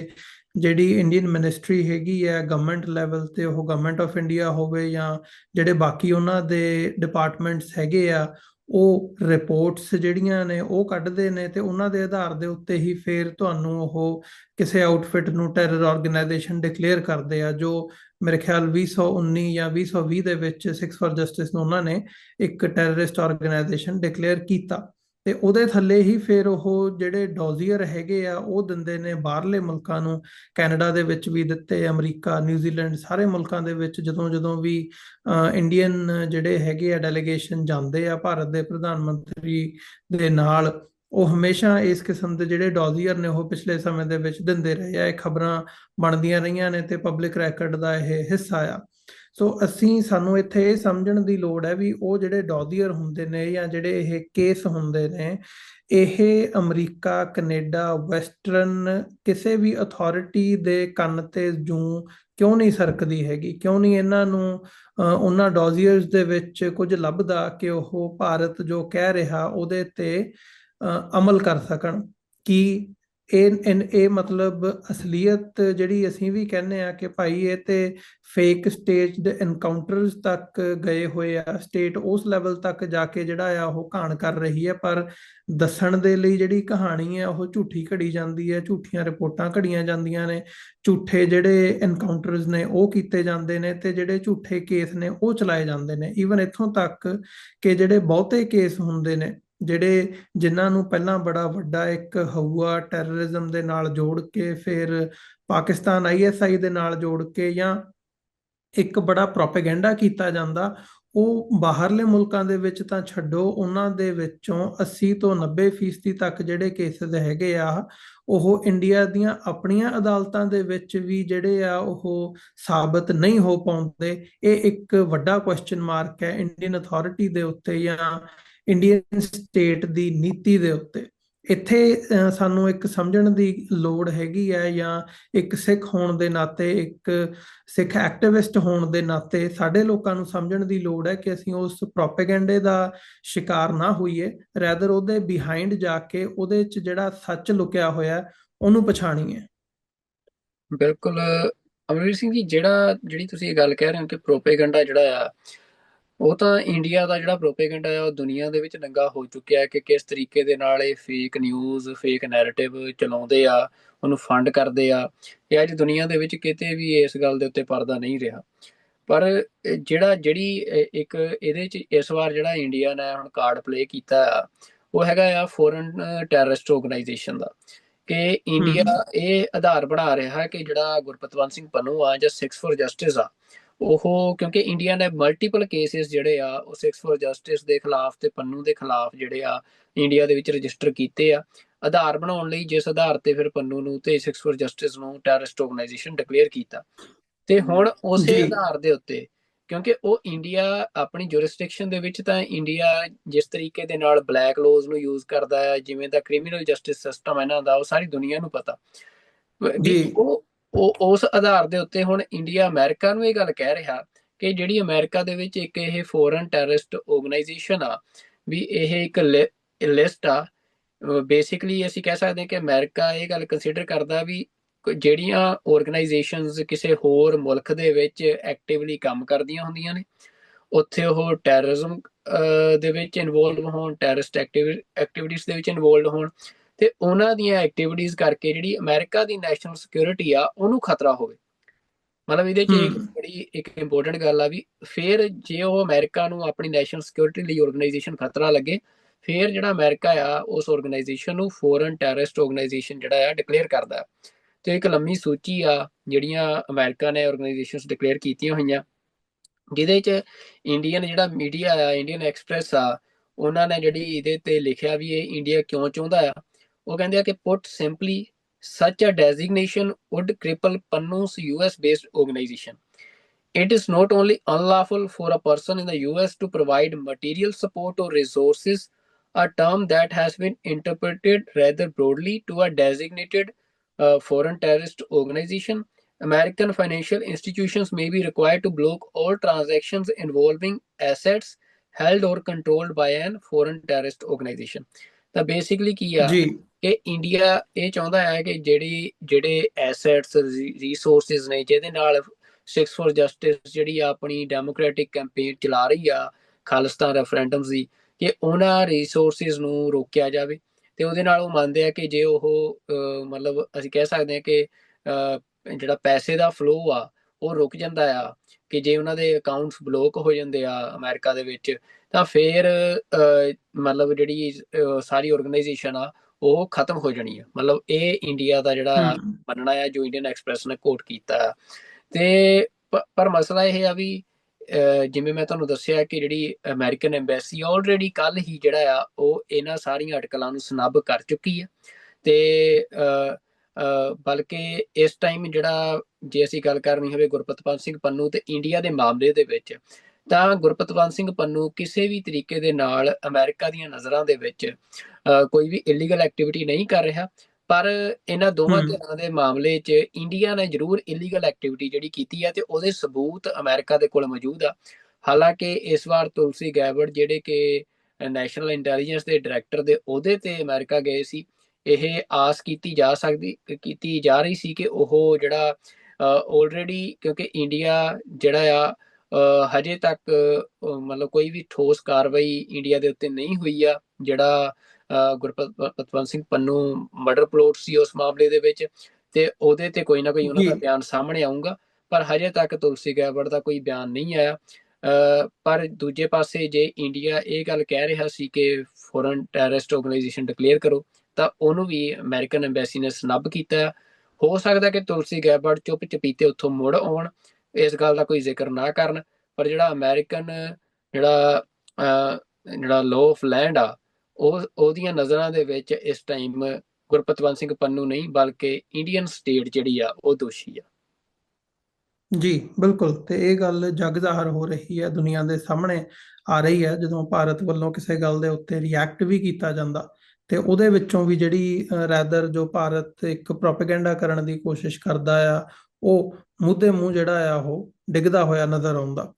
Speaker 2: ਜਿਹੜੀ ਇੰਡੀਅਨ ਮਿਨਿਸਟਰੀ ਹੈਗੀ ਹੈ ਗਵਰਨਮੈਂਟ ਲੈਵਲ ਤੇ ਉਹ ਗਵਰਨਮੈਂਟ ਆਫ ਇੰਡੀਆ ਹੋਵੇ ਜਾਂ ਜਿਹੜੇ ਬਾਕੀ ਉਹਨਾਂ ਦੇ ਡਿਪਾਰਟਮੈਂਟਸ ਹੈਗੇ ਆ ਉਹ ਰਿਪੋਰਟਸ ਜਿਹੜੀਆਂ ਨੇ ਉਹ ਕੱਢਦੇ ਨੇ ਤੇ ਉਹਨਾਂ ਦੇ ਆਧਾਰ ਦੇ ਉੱਤੇ ਹੀ ਫਿਰ ਤੁਹਾਨੂੰ ਉਹ ਕਿਸੇ ਆਊਟਫਿਟ ਨੂੰ ਟੈਰਰ ਆਰਗੇਨਾਈਜੇਸ਼ਨ ਡਿਕਲੇਅਰ ਕਰਦੇ ਆ, ਜੋ ਮੇਰੇ ਖਿਆਲ 2019 ਜਾਂ 2020 ਦੇ ਵਿੱਚ ਸਿਕਸ ਫॉर ਜਸਟਿਸ ਨੂੰ ਉਹਨਾਂ ਨੇ ਇੱਕ ਟੈਰਰਿਸਟ ਆਰਗੇਨਾਈਜੇਸ਼ਨ ਡਿਕਲੇਅਰ ਕੀਤਾ। ਤੇ ਉਹਦੇ ਥੱਲੇ ਹੀ ਫਿਰ ਉਹ ਜਿਹੜੇ ਡੋਜ਼ੀਅਰ ਹੈਗੇ ਆ, ਉਹ ਦਿੰਦੇ ਨੇ ਬਾਹਰਲੇ ਮੁਲਕਾਂ ਨੂੰ, ਕੈਨੇਡਾ ਦੇ ਵਿੱਚ ਵੀ ਦਿੱਤੇ, ਅਮਰੀਕਾ ਨਿਊਜ਼ੀਲੈਂਡ ਸਾਰੇ ਮੁਲਕਾਂ ਦੇ ਵਿੱਚ ਜਦੋਂ ਜਦੋਂ ਵੀ ਇੰਡੀਅਨ ਜਿਹੜੇ ਹੈਗੇ ਆ ਡੈਲੀਗੇਸ਼ਨ ਜਾਂਦੇ ਆ ਭਾਰਤ ਦੇ ਪ੍ਰਧਾਨ ਮੰਤਰੀ ਦੇ ਨਾਲ, ਉਹ ਹਮੇਸ਼ਾ ਇਸ ਕਿਸਮ ਦੇ ਜਿਹੜੇ ਡੋਜ਼ੀਅਰ ਨੇ ਉਹ ਪਿਛਲੇ ਸਮੇਂ ਦੇ ਵਿੱਚ ਦਿੰਦੇ ਰਹੇ ਆ, ਇਹ ਖਬਰਾਂ ਬਣਦੀਆਂ ਰਹੀਆਂ ਨੇ ਤੇ ਪਬਲਿਕ ਰੈਕੋਰਡ ਦਾ ਇਹ ਹਿੱਸਾ ਆ। ਸੋ ਅਸੀਂ, ਸਾਨੂੰ ਇੱਥੇ ਇਹ ਸਮਝਣ ਦੀ ਲੋੜ ਹੈ ਵੀ ਉਹ ਜਿਹੜੇ ਡੌਡੀਅਰ ਹੁੰਦੇ ਨੇ ਜਾਂ ਜਿਹੜੇ ਇਹ ਕੇਸ ਹੁੰਦੇ ਨੇ, ਇਹ ਅਮਰੀਕਾ, ਕੈਨੇਡਾ, ਵੈਸਟਰਨ ਕਿਸੇ ਵੀ ਅਥਾਰਟੀ ਦੇ ਕੰਨ ਤੇ ਜੂੰ ਕਿਉਂ ਨਹੀਂ ਸਰਕਦੀ ਹੈਗੀ? ਕਿਉਂ ਨਹੀਂ ਇਹਨਾਂ ਨੂੰ ਉਹਨਾਂ ਡੌਜ਼ੀਅਰਸ ਦੇ ਵਿੱਚ ਕੁਝ ਲੱਭਦਾ ਕਿ ਉਹ ਭਾਰਤ ਜੋ ਕਹਿ ਰਿਹਾ ਉਹਦੇ ਤੇ ਅਮਲ ਕਰ ਸਕਣ? ਕੀ ਇਹ ਇਹ ਮਤਲਬ ਅਸਲੀਅਤ ਜਿਹੜੀ ਅਸੀਂ ਵੀ ਕਹਿੰਦੇ ਆ ਕਿ ਭਾਈ ਇਹ ਤੇ ਫੇਕ ਸਟੇਜ ਦੇ ਐਨਕਾਊਂਟਰਸ ਤੱਕ ਗਏ ਹੋਏ ਆ ਸਟੇਟ ਉਸ ਲੈਵਲ ਤੱਕ ਜਾ ਕੇ ਜਿਹੜਾ ਆ ਉਹ ਕਹਾਣ ਕਰ ਰਹੀ ਹੈ, ਪਰ ਦੱਸਣ ਦੇ ਲਈ ਜਿਹੜੀ ਕਹਾਣੀ ਹੈ ਉਹ ਝੂਠੀ ਘੜੀ ਜਾਂਦੀ ਹੈ, ਝੂਠੀਆਂ ਰਿਪੋਰਟਾਂ ਘੜੀਆਂ ਜਾਂਦੀਆਂ ਨੇ, ਝੂਠੇ ਜਿਹੜੇ ਐਨਕਾਊਂਟਰਸ ਨੇ ਉਹ ਕੀਤੇ ਜਾਂਦੇ ਨੇ ਤੇ ਜਿਹੜੇ ਝੂਠੇ ਕੇਸ ਨੇ ਉਹ ਚਲਾਏ ਜਾਂਦੇ ਨੇ ਈਵਨ ਇੱਥੋਂ ਤੱਕ ਕਿ ਜਿਹੜੇ ਬਹੁਤੇ ਕੇਸ ਹੁੰਦੇ ਨੇ ਜਿਹੜੇ ਜਿਨ੍ਹਾਂ ਨੂੰ ਪਹਿਲਾਂ ਬੜਾ ਵੱਡਾ ਇੱਕ ਹਊਆ ਟੈਰਰਿਜ਼ਮ ਦੇ ਨਾਲ ਜੋੜ ਕੇ, ਫਿਰ ਪਾਕਿਸਤਾਨ ਆਈਐਸਆਈ ਦੇ ਨਾਲ ਜੋੜ ਕੇ ਜਾਂ ਇੱਕ ਬੜਾ ਪ੍ਰੋਪਾਗੈਂਡਾ ਕੀਤਾ ਜਾਂਦਾ, ਉਹ ਬਾਹਰਲੇ ਮੁਲਕਾਂ ਦੇ ਵਿੱਚ ਤਾਂ ਛੱਡੋ, ਉਹਨਾਂ ਦੇ ਵਿੱਚੋਂ 80 ਤੋਂ 90% ਤੱਕ ਜਿਹੜੇ ਕੇਸਸ ਹੈਗੇ ਆ, ਉਹ ਇੰਡੀਆ ਦੀਆਂ ਆਪਣੀਆਂ ਅਦਾਲਤਾਂ ਦੇ ਵਿੱਚ ਵੀ ਜਿਹੜੇ ਆ ਉਹ ਸਾਬਤ ਨਹੀਂ ਹੋ ਪਾਉਂਦੇ। ਇਹ ਇੱਕ ਵੱਡਾ ਕੁਐਸਚਨ ਮਾਰਕ ਹੈ ਇੰਡੀਅਨ ਅਥਾਰਟੀ ਦੇ ਉੱਤੇ ਜਾਂ ਇੰਡੀਅਨ ਸਟੇਟ ਦੀ ਨੀਤੀ ਦੇ ਉੱਤੇ। ਇੱਥੇ ਸਾਨੂੰ ਇੱਕ ਸਮਝਣ ਦੀ ਲੋੜ ਹੈਗੀ ਹੈ ਜਾਂ ਇੱਕ ਸਿੱਖ ਹੋਣ ਦੇ ਨਾਤੇ, ਇੱਕ ਸਿੱਖ ਐਕਟਿਵਿਸਟ ਹੋਣ ਦੇ ਨਾਤੇ ਸਾਡੇ ਲੋਕਾਂ ਨੂੰ ਸਮਝਣ ਦੀ ਲੋੜ ਹੈ ਕਿ ਅਸੀਂ ਉਸ ਪ੍ਰੋਪਾਗੈਂਡੇ ਦਾ ਸ਼ਿਕਾਰ ਨਾ ਹੋਈਏ ਰੈਦਰ ਉਹਦੇ ਬਿਹਾਈਂਡ ਜਾ ਕੇ ਉਹਦੇ ਵਿੱਚ ਜਿਹੜਾ ਸੱਚ ਲੁਕਿਆ ਹੋਇਆ ਉਹਨੂੰ ਪਛਾਣੀਏ।
Speaker 1: ਬਿਲਕੁਲ ਅਮਰੀਕ ਸਿੰਘ ਜੀ, ਜਿਹੜਾ, ਜਿਹੜੀ ਤੁਸੀਂ ਇਹ ਗੱਲ ਕਹਿ ਰਹੇ ਹੋ ਕਿ ਪ੍ਰੋਪਾਗੈਂਡਾ ਜਿਹੜਾ ਆ ਉਹ ਤਾਂ ਇੰਡੀਆ ਦਾ ਜਿਹੜਾ ਪ੍ਰੋਪੇਗੈਂਡਾ ਹੈ ਉਹ ਦੁਨੀਆ ਦੇ ਵਿੱਚ ਨੰਗਾ ਹੋ ਚੁੱਕਿਆ ਹੈ ਕਿ ਕਿਸ ਤਰੀਕੇ ਦੇ ਨਾਲ ਇਹ ਫੇਕ ਨਿਊਜ਼ ਫੇਕ ਨੈਰੇਟਿਵ ਚਲਾਉਂਦੇ ਆ ਉਹਨੂੰ ਫੰਡ ਕਰਦੇ ਆ। ਇਹ ਅੱਜ ਦੁਨੀਆ ਦੇ ਵਿੱਚ ਕਿਤੇ ਵੀ ਇਸ ਗੱਲ ਦੇ ਉੱਤੇ ਪਰਦਾ ਨਹੀਂ ਰਿਹਾ। ਪਰ ਜਿਹੜਾ ਜਿਹੜੀ ਇੱਕ ਇਹਦੇ ਵਿੱਚ ਇਸ ਵਾਰ ਜਿਹੜਾ ਇੰਡੀਆ ਨੇ ਹੁਣ ਕਾਰਡ ਪਲੇ ਕੀਤਾ ਆ ਉਹ ਹੈਗਾ ਆ ਫੋਰਨ ਟੈਰਰਿਸਟ ਆਰਗੇਨਾਈਜੇਸ਼ਨ ਦਾ। ਕਿ ਇੰਡੀਆ ਇਹ ਆਧਾਰ ਬਣਾ ਰਿਹਾ ਹੈ ਕਿ ਜਿਹੜਾ ਗੁਰਪਤਵੰਤ ਸਿੰਘ ਪੰਨੂ ਆ ਜਾਂ 6 ਫॉर ਜਸਟਿਸ ਆ ਉਹ ਕਿਉਂਕਿ ਇੰਡੀਆ ਨੇ ਮਲਟੀਪਲ ਕੇਸਿਸ ਜਿਹੜੇ ਆ ਉਹ 6 ਫॉर ਜਸਟਿਸ ਦੇ ਖਿਲਾਫ ਤੇ ਪੰਨੂ ਦੇ ਖਿਲਾਫ ਜਿਹੜੇ ਆ ਇੰਡੀਆ ਦੇ ਵਿੱਚ ਰਜਿਸਟਰ ਕੀਤੇ ਆ ਆਧਾਰ ਬਣਾਉਣ ਲਈ ਜਿਸ ਆਧਾਰ ਤੇ ਫਿਰ ਪੰਨੂ ਨੂੰ ਤੇ 6 ਫॉर ਜਸਟਿਸ ਨੂੰ ਟੈਰਰਿਸਟ ਆਰਗੇਨਾਈਜੇਸ਼ਨ ਡਿਕਲੇਅਰ ਕੀਤਾ ਤੇ ਹੁਣ ਉਸੇ। ਆਧਾਰ ਦੇ ਉੱਤੇ ਕਿਉਂਕਿ ਉਹ ਇੰਡੀਆ ਆਪਣੀ ਜੁਰਿਸਡਿਕਸ਼ਨ ਦੇ ਵਿੱਚ ਤਾਂ ਇੰਡੀਆ ਜਿਸ ਤਰੀਕੇ ਦੇ ਨਾਲ ਬਲੈਕ ਲੋਜ਼ ਨੂੰ ਯੂਜ਼ ਕਰਦਾ ਹੈ ਜਿਵੇਂ ਦਾ ਕ੍ਰਿਮੀਨਲ ਜਸਟਿਸ ਸਿਸਟਮ ਇਹਨਾਂ ਦਾ ਉਹ ਸਾਰੀ ਦੁਨੀਆ ਨੂੰ ਪਤਾ
Speaker 2: ਜੀ।
Speaker 1: ਉਹ ਉਹ, ਉਸ ਆਧਾਰ ਦੇ ਉੱਤੇ ਹੁਣ ਇੰਡੀਆ ਅਮਰੀਕਾ ਨੂੰ ਇਹ ਗੱਲ ਕਹਿ ਰਿਹਾ ਕਿ ਜਿਹੜੀ ਅਮਰੀਕਾ ਦੇ ਵਿੱਚ ਇੱਕ ਇਹ ਫੋਰਨ ਟੈਰਰਿਸਟ ਆਰਗੇਨਾਈਜੇਸ਼ਨ ਆ, ਵੀ ਇਹ ਇੱਕ ਲਿਸਟ ਆ ਬੇਸਿਕਲੀ ਅਸੀਂ ਕਹਿ ਸਕਦੇ ਹਾਂ ਕਿ ਅਮਰੀਕਾ ਇਹ ਗੱਲ ਕੰਸੀਡਰ ਕਰਦਾ ਵੀ ਜਿਹੜੀਆਂ ਆਰਗੇਨਾਈਜੇਸ਼ਨਸ ਕਿਸੇ ਹੋਰ ਮੁਲਕ ਦੇ ਵਿੱਚ ਐਕਟਿਵਲੀ ਕੰਮ ਕਰਦੀਆਂ ਹੁੰਦੀਆਂ ਨੇ, ਉੱਥੇ ਉਹ ਟੈਰਰਿਜ਼ਮ ਦੇ ਵਿੱਚ ਇਨਵੋਲਵ ਹੋਣ ਟੈਰਰਿਸਟ ਐਕਟੀਵਿਟੀਜ਼ ਦੇ ਵਿੱਚ ਇਨਵੋਲਵ ਹੋਣ ਤੇ ਉਹਨਾਂ ਦੀਆਂ ਐਕਟੀਵਿਟੀਜ਼ ਕਰਕੇ ਜਿਹੜੀ ਅਮਰੀਕਾ ਦੀ ਨੈਸ਼ਨਲ ਸਿਕਿਉਰਿਟੀ ਆ ਉਹਨੂੰ ਖਤਰਾ ਹੋਵੇ ਮਤਲਬ ਇਹਦੇ ਚ ਇੱਕ। ਬੜੀ ਇੱਕ ਇੰਪੋਰਟੈਂਟ ਗੱਲ ਆ ਵੀ ਫਿਰ ਜੇ ਉਹ ਅਮਰੀਕਾ ਨੂੰ ਆਪਣੀ ਨੈਸ਼ਨਲ ਸਿਕਿਉਰਿਟੀ ਲਈ ਆਰਗੇਨਾਈਜੇਸ਼ਨ ਖਤਰਾ ਲੱਗੇ ਫਿਰ ਜਿਹੜਾ ਅਮਰੀਕਾ ਆ ਉਸ ਆਰਗੇਨਾਈਜੇਸ਼ਨ ਨੂੰ ਫੋਰਨ ਟੈਰਰਿਸਟ ਆਰਗੇਨਾਈਜੇਸ਼ਨ ਜਿਹੜਾ ਆ ਡਿਕਲੇਅਰ ਕਰਦਾ ਤੇ ਇੱਕ ਲੰਮੀ ਸੂਚੀ ਆ ਜਿਹੜੀਆਂ ਅਮਰੀਕਾ ਨੇ ਆਰਗੇਨਾਈਜੇਸ਼ਨਸ ਡਿਕਲੇਅਰ ਕੀਤੀਆਂ ਹੋਈਆਂ ਜਿਹਦੇ ਚ ਇੰਡੀਅਨ ਜਿਹੜਾ ਮੀਡੀਆ ਆ ਇੰਡੀਅਨ ਐਕਸਪ੍ਰੈਸ ਆ ਉਹਨਾਂ ਨੇ ਜਿਹੜੀ ਇਹਦੇ ਤੇ ਲਿਖਿਆ ਵੀ ਇਹ ਇੰਡੀਆ ਕਿਉਂ ਚਾਹੁੰਦਾ ਆ ਉਹ ਕਹਿੰਦੇ ਆ ਕਿ put simply such a designation would cripple Pannu's US based organization. It is not only unlawful for a person in the US to provide material support or resources, a term that has been interpreted rather broadly to a designated uh, foreign terrorist organization. American financial institutions may be required to block all transactions involving assets held or controlled by an foreign terrorist organization. ਤਾਂ basically ਕੀ ਆ
Speaker 2: ਜੀ
Speaker 1: ਕਿ India ਇਹ ਚਾਹੁੰਦਾ ਹੈ ਕਿ ਜਿਹੜੀ, ਜਿਹੜੇ ਐਸੈਟਸ ਰਿਸੋਰਸਸ ਨੇ, ਜਿਹਦੇ ਨਾਲ ਸਿਕਸ ਫॉर ਜਸਟਿਸ ਜਿਹੜੀ ਆ ਆਪਣੀ ਡੈਮੋਕ੍ਰੈਟਿਕ ਕੈਂਪੇਨ ਚਲਾ ਰਹੀ ਆ, ਖਾਲਿਸਤਾਨ ਰੈਫਰੈਂਡਮਸ ਦੀ, ਕਿ ਉਹਨਾਂ ਰਿਸੋਰਸਸ ਨੂੰ ਰੋਕਿਆ ਜਾਵੇ। ਤੇ ਉਹਦੇ ਨਾਲ ਉਹ ਮੰਨਦੇ ਆ ਕਿ ਜੇ ਉਹ ਮਤਲਬ ਅਸੀਂ ਕਹਿ ਸਕਦੇ ਹਾਂ ਕਿ ਜਿਹੜਾ ਪੈਸੇ ਦਾ ਫਲੋ ਆ, ਉਹ ਰੁਕ ਜਾਂਦਾ ਆ, ਕਿ ਜੇ ਉਹਨਾਂ ਦੇ ਅਕਾਊਂਟਸ ਬਲੌਕ ਹੋ ਜਾਂਦੇ ਆ ਅਮਰੀਕਾ ਦੇ ਵਿੱਚ, ਤਾਂ ਫਿਰ ਮਤਲਬ ਜਿਹੜੀ ਸਾਰੀ ਆਰਗੇਨਾਈਜੇਸ਼ਨ ਆ ਉਹ ਖਤਮ ਹੋ ਜਾਣੀ ਆ। ਮਤਲਬ ਇਹ ਇੰਡੀਆ ਦਾ ਜਿਹੜਾ ਮੰਨਣਾ ਆ ਜੋ ਇੰਡੀਅਨ ਐਕਸਪ੍ਰੈਸ ਨੇ ਕੋਟ ਕੀਤਾ। ਤੇ ਪਰ ਮਸਲਾ ਇਹ ਆ ਵੀ ਜਿਵੇਂ ਮੈਂ ਤੁਹਾਨੂੰ ਦੱਸਿਆ ਕਿ ਜਿਹੜੀ ਅਮਰੀਕਨ ਐਮਬੈਸੀ ਆਲਰੇਡੀ ਕੱਲ ਹੀ ਜਿਹੜਾ ਆ ਉਹ ਇਹਨਾਂ ਸਾਰੀਆਂ ਆਰਟੀਕਲਾਂ ਨੂੰ ਸਨੱਬ ਕਰ ਚੁੱਕੀ ਆ। ਤੇ ਬਲਕਿ ਇਸ ਟਾਈਮ ਜਿਹੜਾ ਜੇ ਅਸੀਂ ਗੱਲ ਕਰਨੀ ਹੋਵੇ ਗੁਰਪਤਪਾਲ ਸਿੰਘ ਪੰਨੂ ਤੇ ਇੰਡੀਆ ਦੇ ਮਾਮਲੇ ਦੇ ਵਿੱਚ ਤਾਂ ਗੁਰਪਤਵੰਤ ਸਿੰਘ ਪੰਨੂ ਕਿਸੇ ਵੀ ਤਰੀਕੇ ਦੇ ਨਾਲ ਅਮਰੀਕਾ ਦੀਆਂ ਨਜ਼ਰਾਂ ਦੇ ਵਿੱਚ ਕੋਈ ਵੀ ਇਲੀਗਲ ਐਕਟੀਵਿਟੀ ਨਹੀਂ ਕਰ ਰਿਹਾ ਪਰ ਇਹਨਾਂ ਦੋਵਾਂ। ਧਿਰਾਂ ਦੇ ਮਾਮਲੇ 'ਚ ਇੰਡੀਆ ਨੇ ਜ਼ਰੂਰ ਇਲੀਗਲ ਐਕਟੀਵਿਟੀ ਜਿਹੜੀ ਕੀਤੀ ਹੈ ਤੇ ਉਹਦੇ ਸਬੂਤ ਅਮਰੀਕਾ ਦੇ ਕੋਲ ਮੌਜੂਦ ਆ ਹਾਲਾਂਕਿ ਇਸ ਵਾਰ ਤੁਲਸੀ ਗੈਬਰਡ ਜਿਹੜੇ ਕਿ ਨੈਸ਼ਨਲ ਇੰਟੈਲੀਜੈਂਸ ਦੇ ਡਾਇਰੈਕਟਰ ਦੇ ਅਹੁਦੇ ਤੇ ਅਮਰੀਕਾ ਗਏ ਸੀ ਇਹ ਆਸ ਕੀਤੀ ਜਾ ਸਕਦੀ ਕੀਤੀ ਜਾ ਰਹੀ ਸੀ ਕਿ ਉਹ ਜਿਹੜਾ ਆਲਰੇਡੀ ਕਿਉਂਕਿ ਇੰਡੀਆ ਜਿਹੜਾ ਆ ਹਜੇ ਤੱਕ ਮਤਲਬ ਕੋਈ ਵੀ ਠੋਸ ਕਾਰਵਾਈ ਇੰਡੀਆ ਦੇ ਉੱਤੇ ਨਹੀਂ ਹੋਈ ਆ ਜਿਹੜਾ ਗੁਰਪਤਵੰਤ ਸਿੰਘ ਪੰਨੂ ਮਰਡਰ ਪਲੋਟ ਸੀ ਉਸ ਮਾਮਲੇ ਦੇ ਵਿੱਚ ਤੇ ਉਹਦੇ ਤੇ ਕੋਈ ਨਾ ਕੋਈ ਉਹਨਾਂ ਦਾ। ਬਿਆਨ ਸਾਹਮਣੇ ਆਊਗਾ ਪਰ ਹਜੇ ਤੱਕ ਤੁਲਸੀ ਗੈਬਰਡ ਦਾ ਕੋਈ ਬਿਆਨ ਨਹੀਂ ਆਇਆ ਪਰ ਦੂਜੇ ਪਾਸੇ ਜੇ ਇੰਡੀਆ ਇਹ ਗੱਲ ਕਹਿ ਰਿਹਾ ਸੀ ਕਿ ਫੋਰਨ ਟੈਰਰਿਸਟ ਆਰਗੇਨਾਈਜੇਸ਼ਨ ਡਿਕਲੇਅਰ ਕਰੋ ਤਾਂ ਉਹਨੂੰ ਵੀ ਅਮਰੀਕਨ ਐਮਬੈਸੀ ਨੇ ਸਨੱਬ ਕੀਤਾ ਹੈ। ਹੋ ਸਕਦਾ ਕਿ ਤੁਲਸੀ ਗੈਬਰਡ ਚੁੱਪ ਚਪੀਤੇ ਉੱਥੋਂ ਮੁੜ ਆਉਣ ਇਸ ਗੱਲ ਦਾ ਕੋਈ ਜ਼ਿਕਰ ਨਾ ਕਰਨ ਪਰ ਜਿਹੜਾ ਅਮਰੀਕਨ ਜਿਹੜਾ ਜਿਹੜਾ ਲਾਅ ਆਫ ਲੈਂਡ ਆ ਉਹ, ਉਹਦੀਆਂ ਨਜ਼ਰਾਂ ਦੇ ਵਿੱਚ ਇਸ ਟਾਈਮ ਗੁਰਪਤਵੰਤ ਸਿੰਘ ਪੰਨੂ ਨਹੀਂ, ਬਲਕਿ ਇੰਡੀਅਨ ਸਟੇਟ ਜਿਹੜੀ ਆ, ਉਹ ਦੋਸ਼ੀ ਆ।
Speaker 2: ਜੀ, ਬਿਲਕੁਲ। ਤੇ ਇਹ ਗੱਲ ਜਗ ਜ਼ਾਹਰ ਹੋ ਰਹੀ ਹੈ, ਦੁਨੀਆ ਦੇ ਸਾਹਮਣੇ ਆ ਰਹੀ ਹੈ, ਜਦੋਂ ਭਾਰਤ ਵੱਲੋਂ ਕਿਸੇ ਗੱਲ ਦੇ ਉੱਤੇ ਰਿਐਕਟ ਵੀ ਕੀਤਾ ਜਾਂਦਾ, ਤੇ ਉਹਦੇ ਵਿੱਚੋਂ ਵੀ ਜਿਹੜੀ ਰੈਦਰ ਜੋ ਭਾਰਤ ਇੱਕ ਪ੍ਰੋਪੇਗੈਂਡਾ ਕਰਨ ਦੀ ਕੋਸ਼ਿਸ਼ ਕਰਦਾ ਆ, ਉਹ ਮੂੰਹ ਮੂੰਹ ਜਿਹੜਾ ਆ, ਉਹ ਡਿੱਗਦਾ ਹੋਇਆ ਨਜ਼ਰ ਆਉਂਦਾ।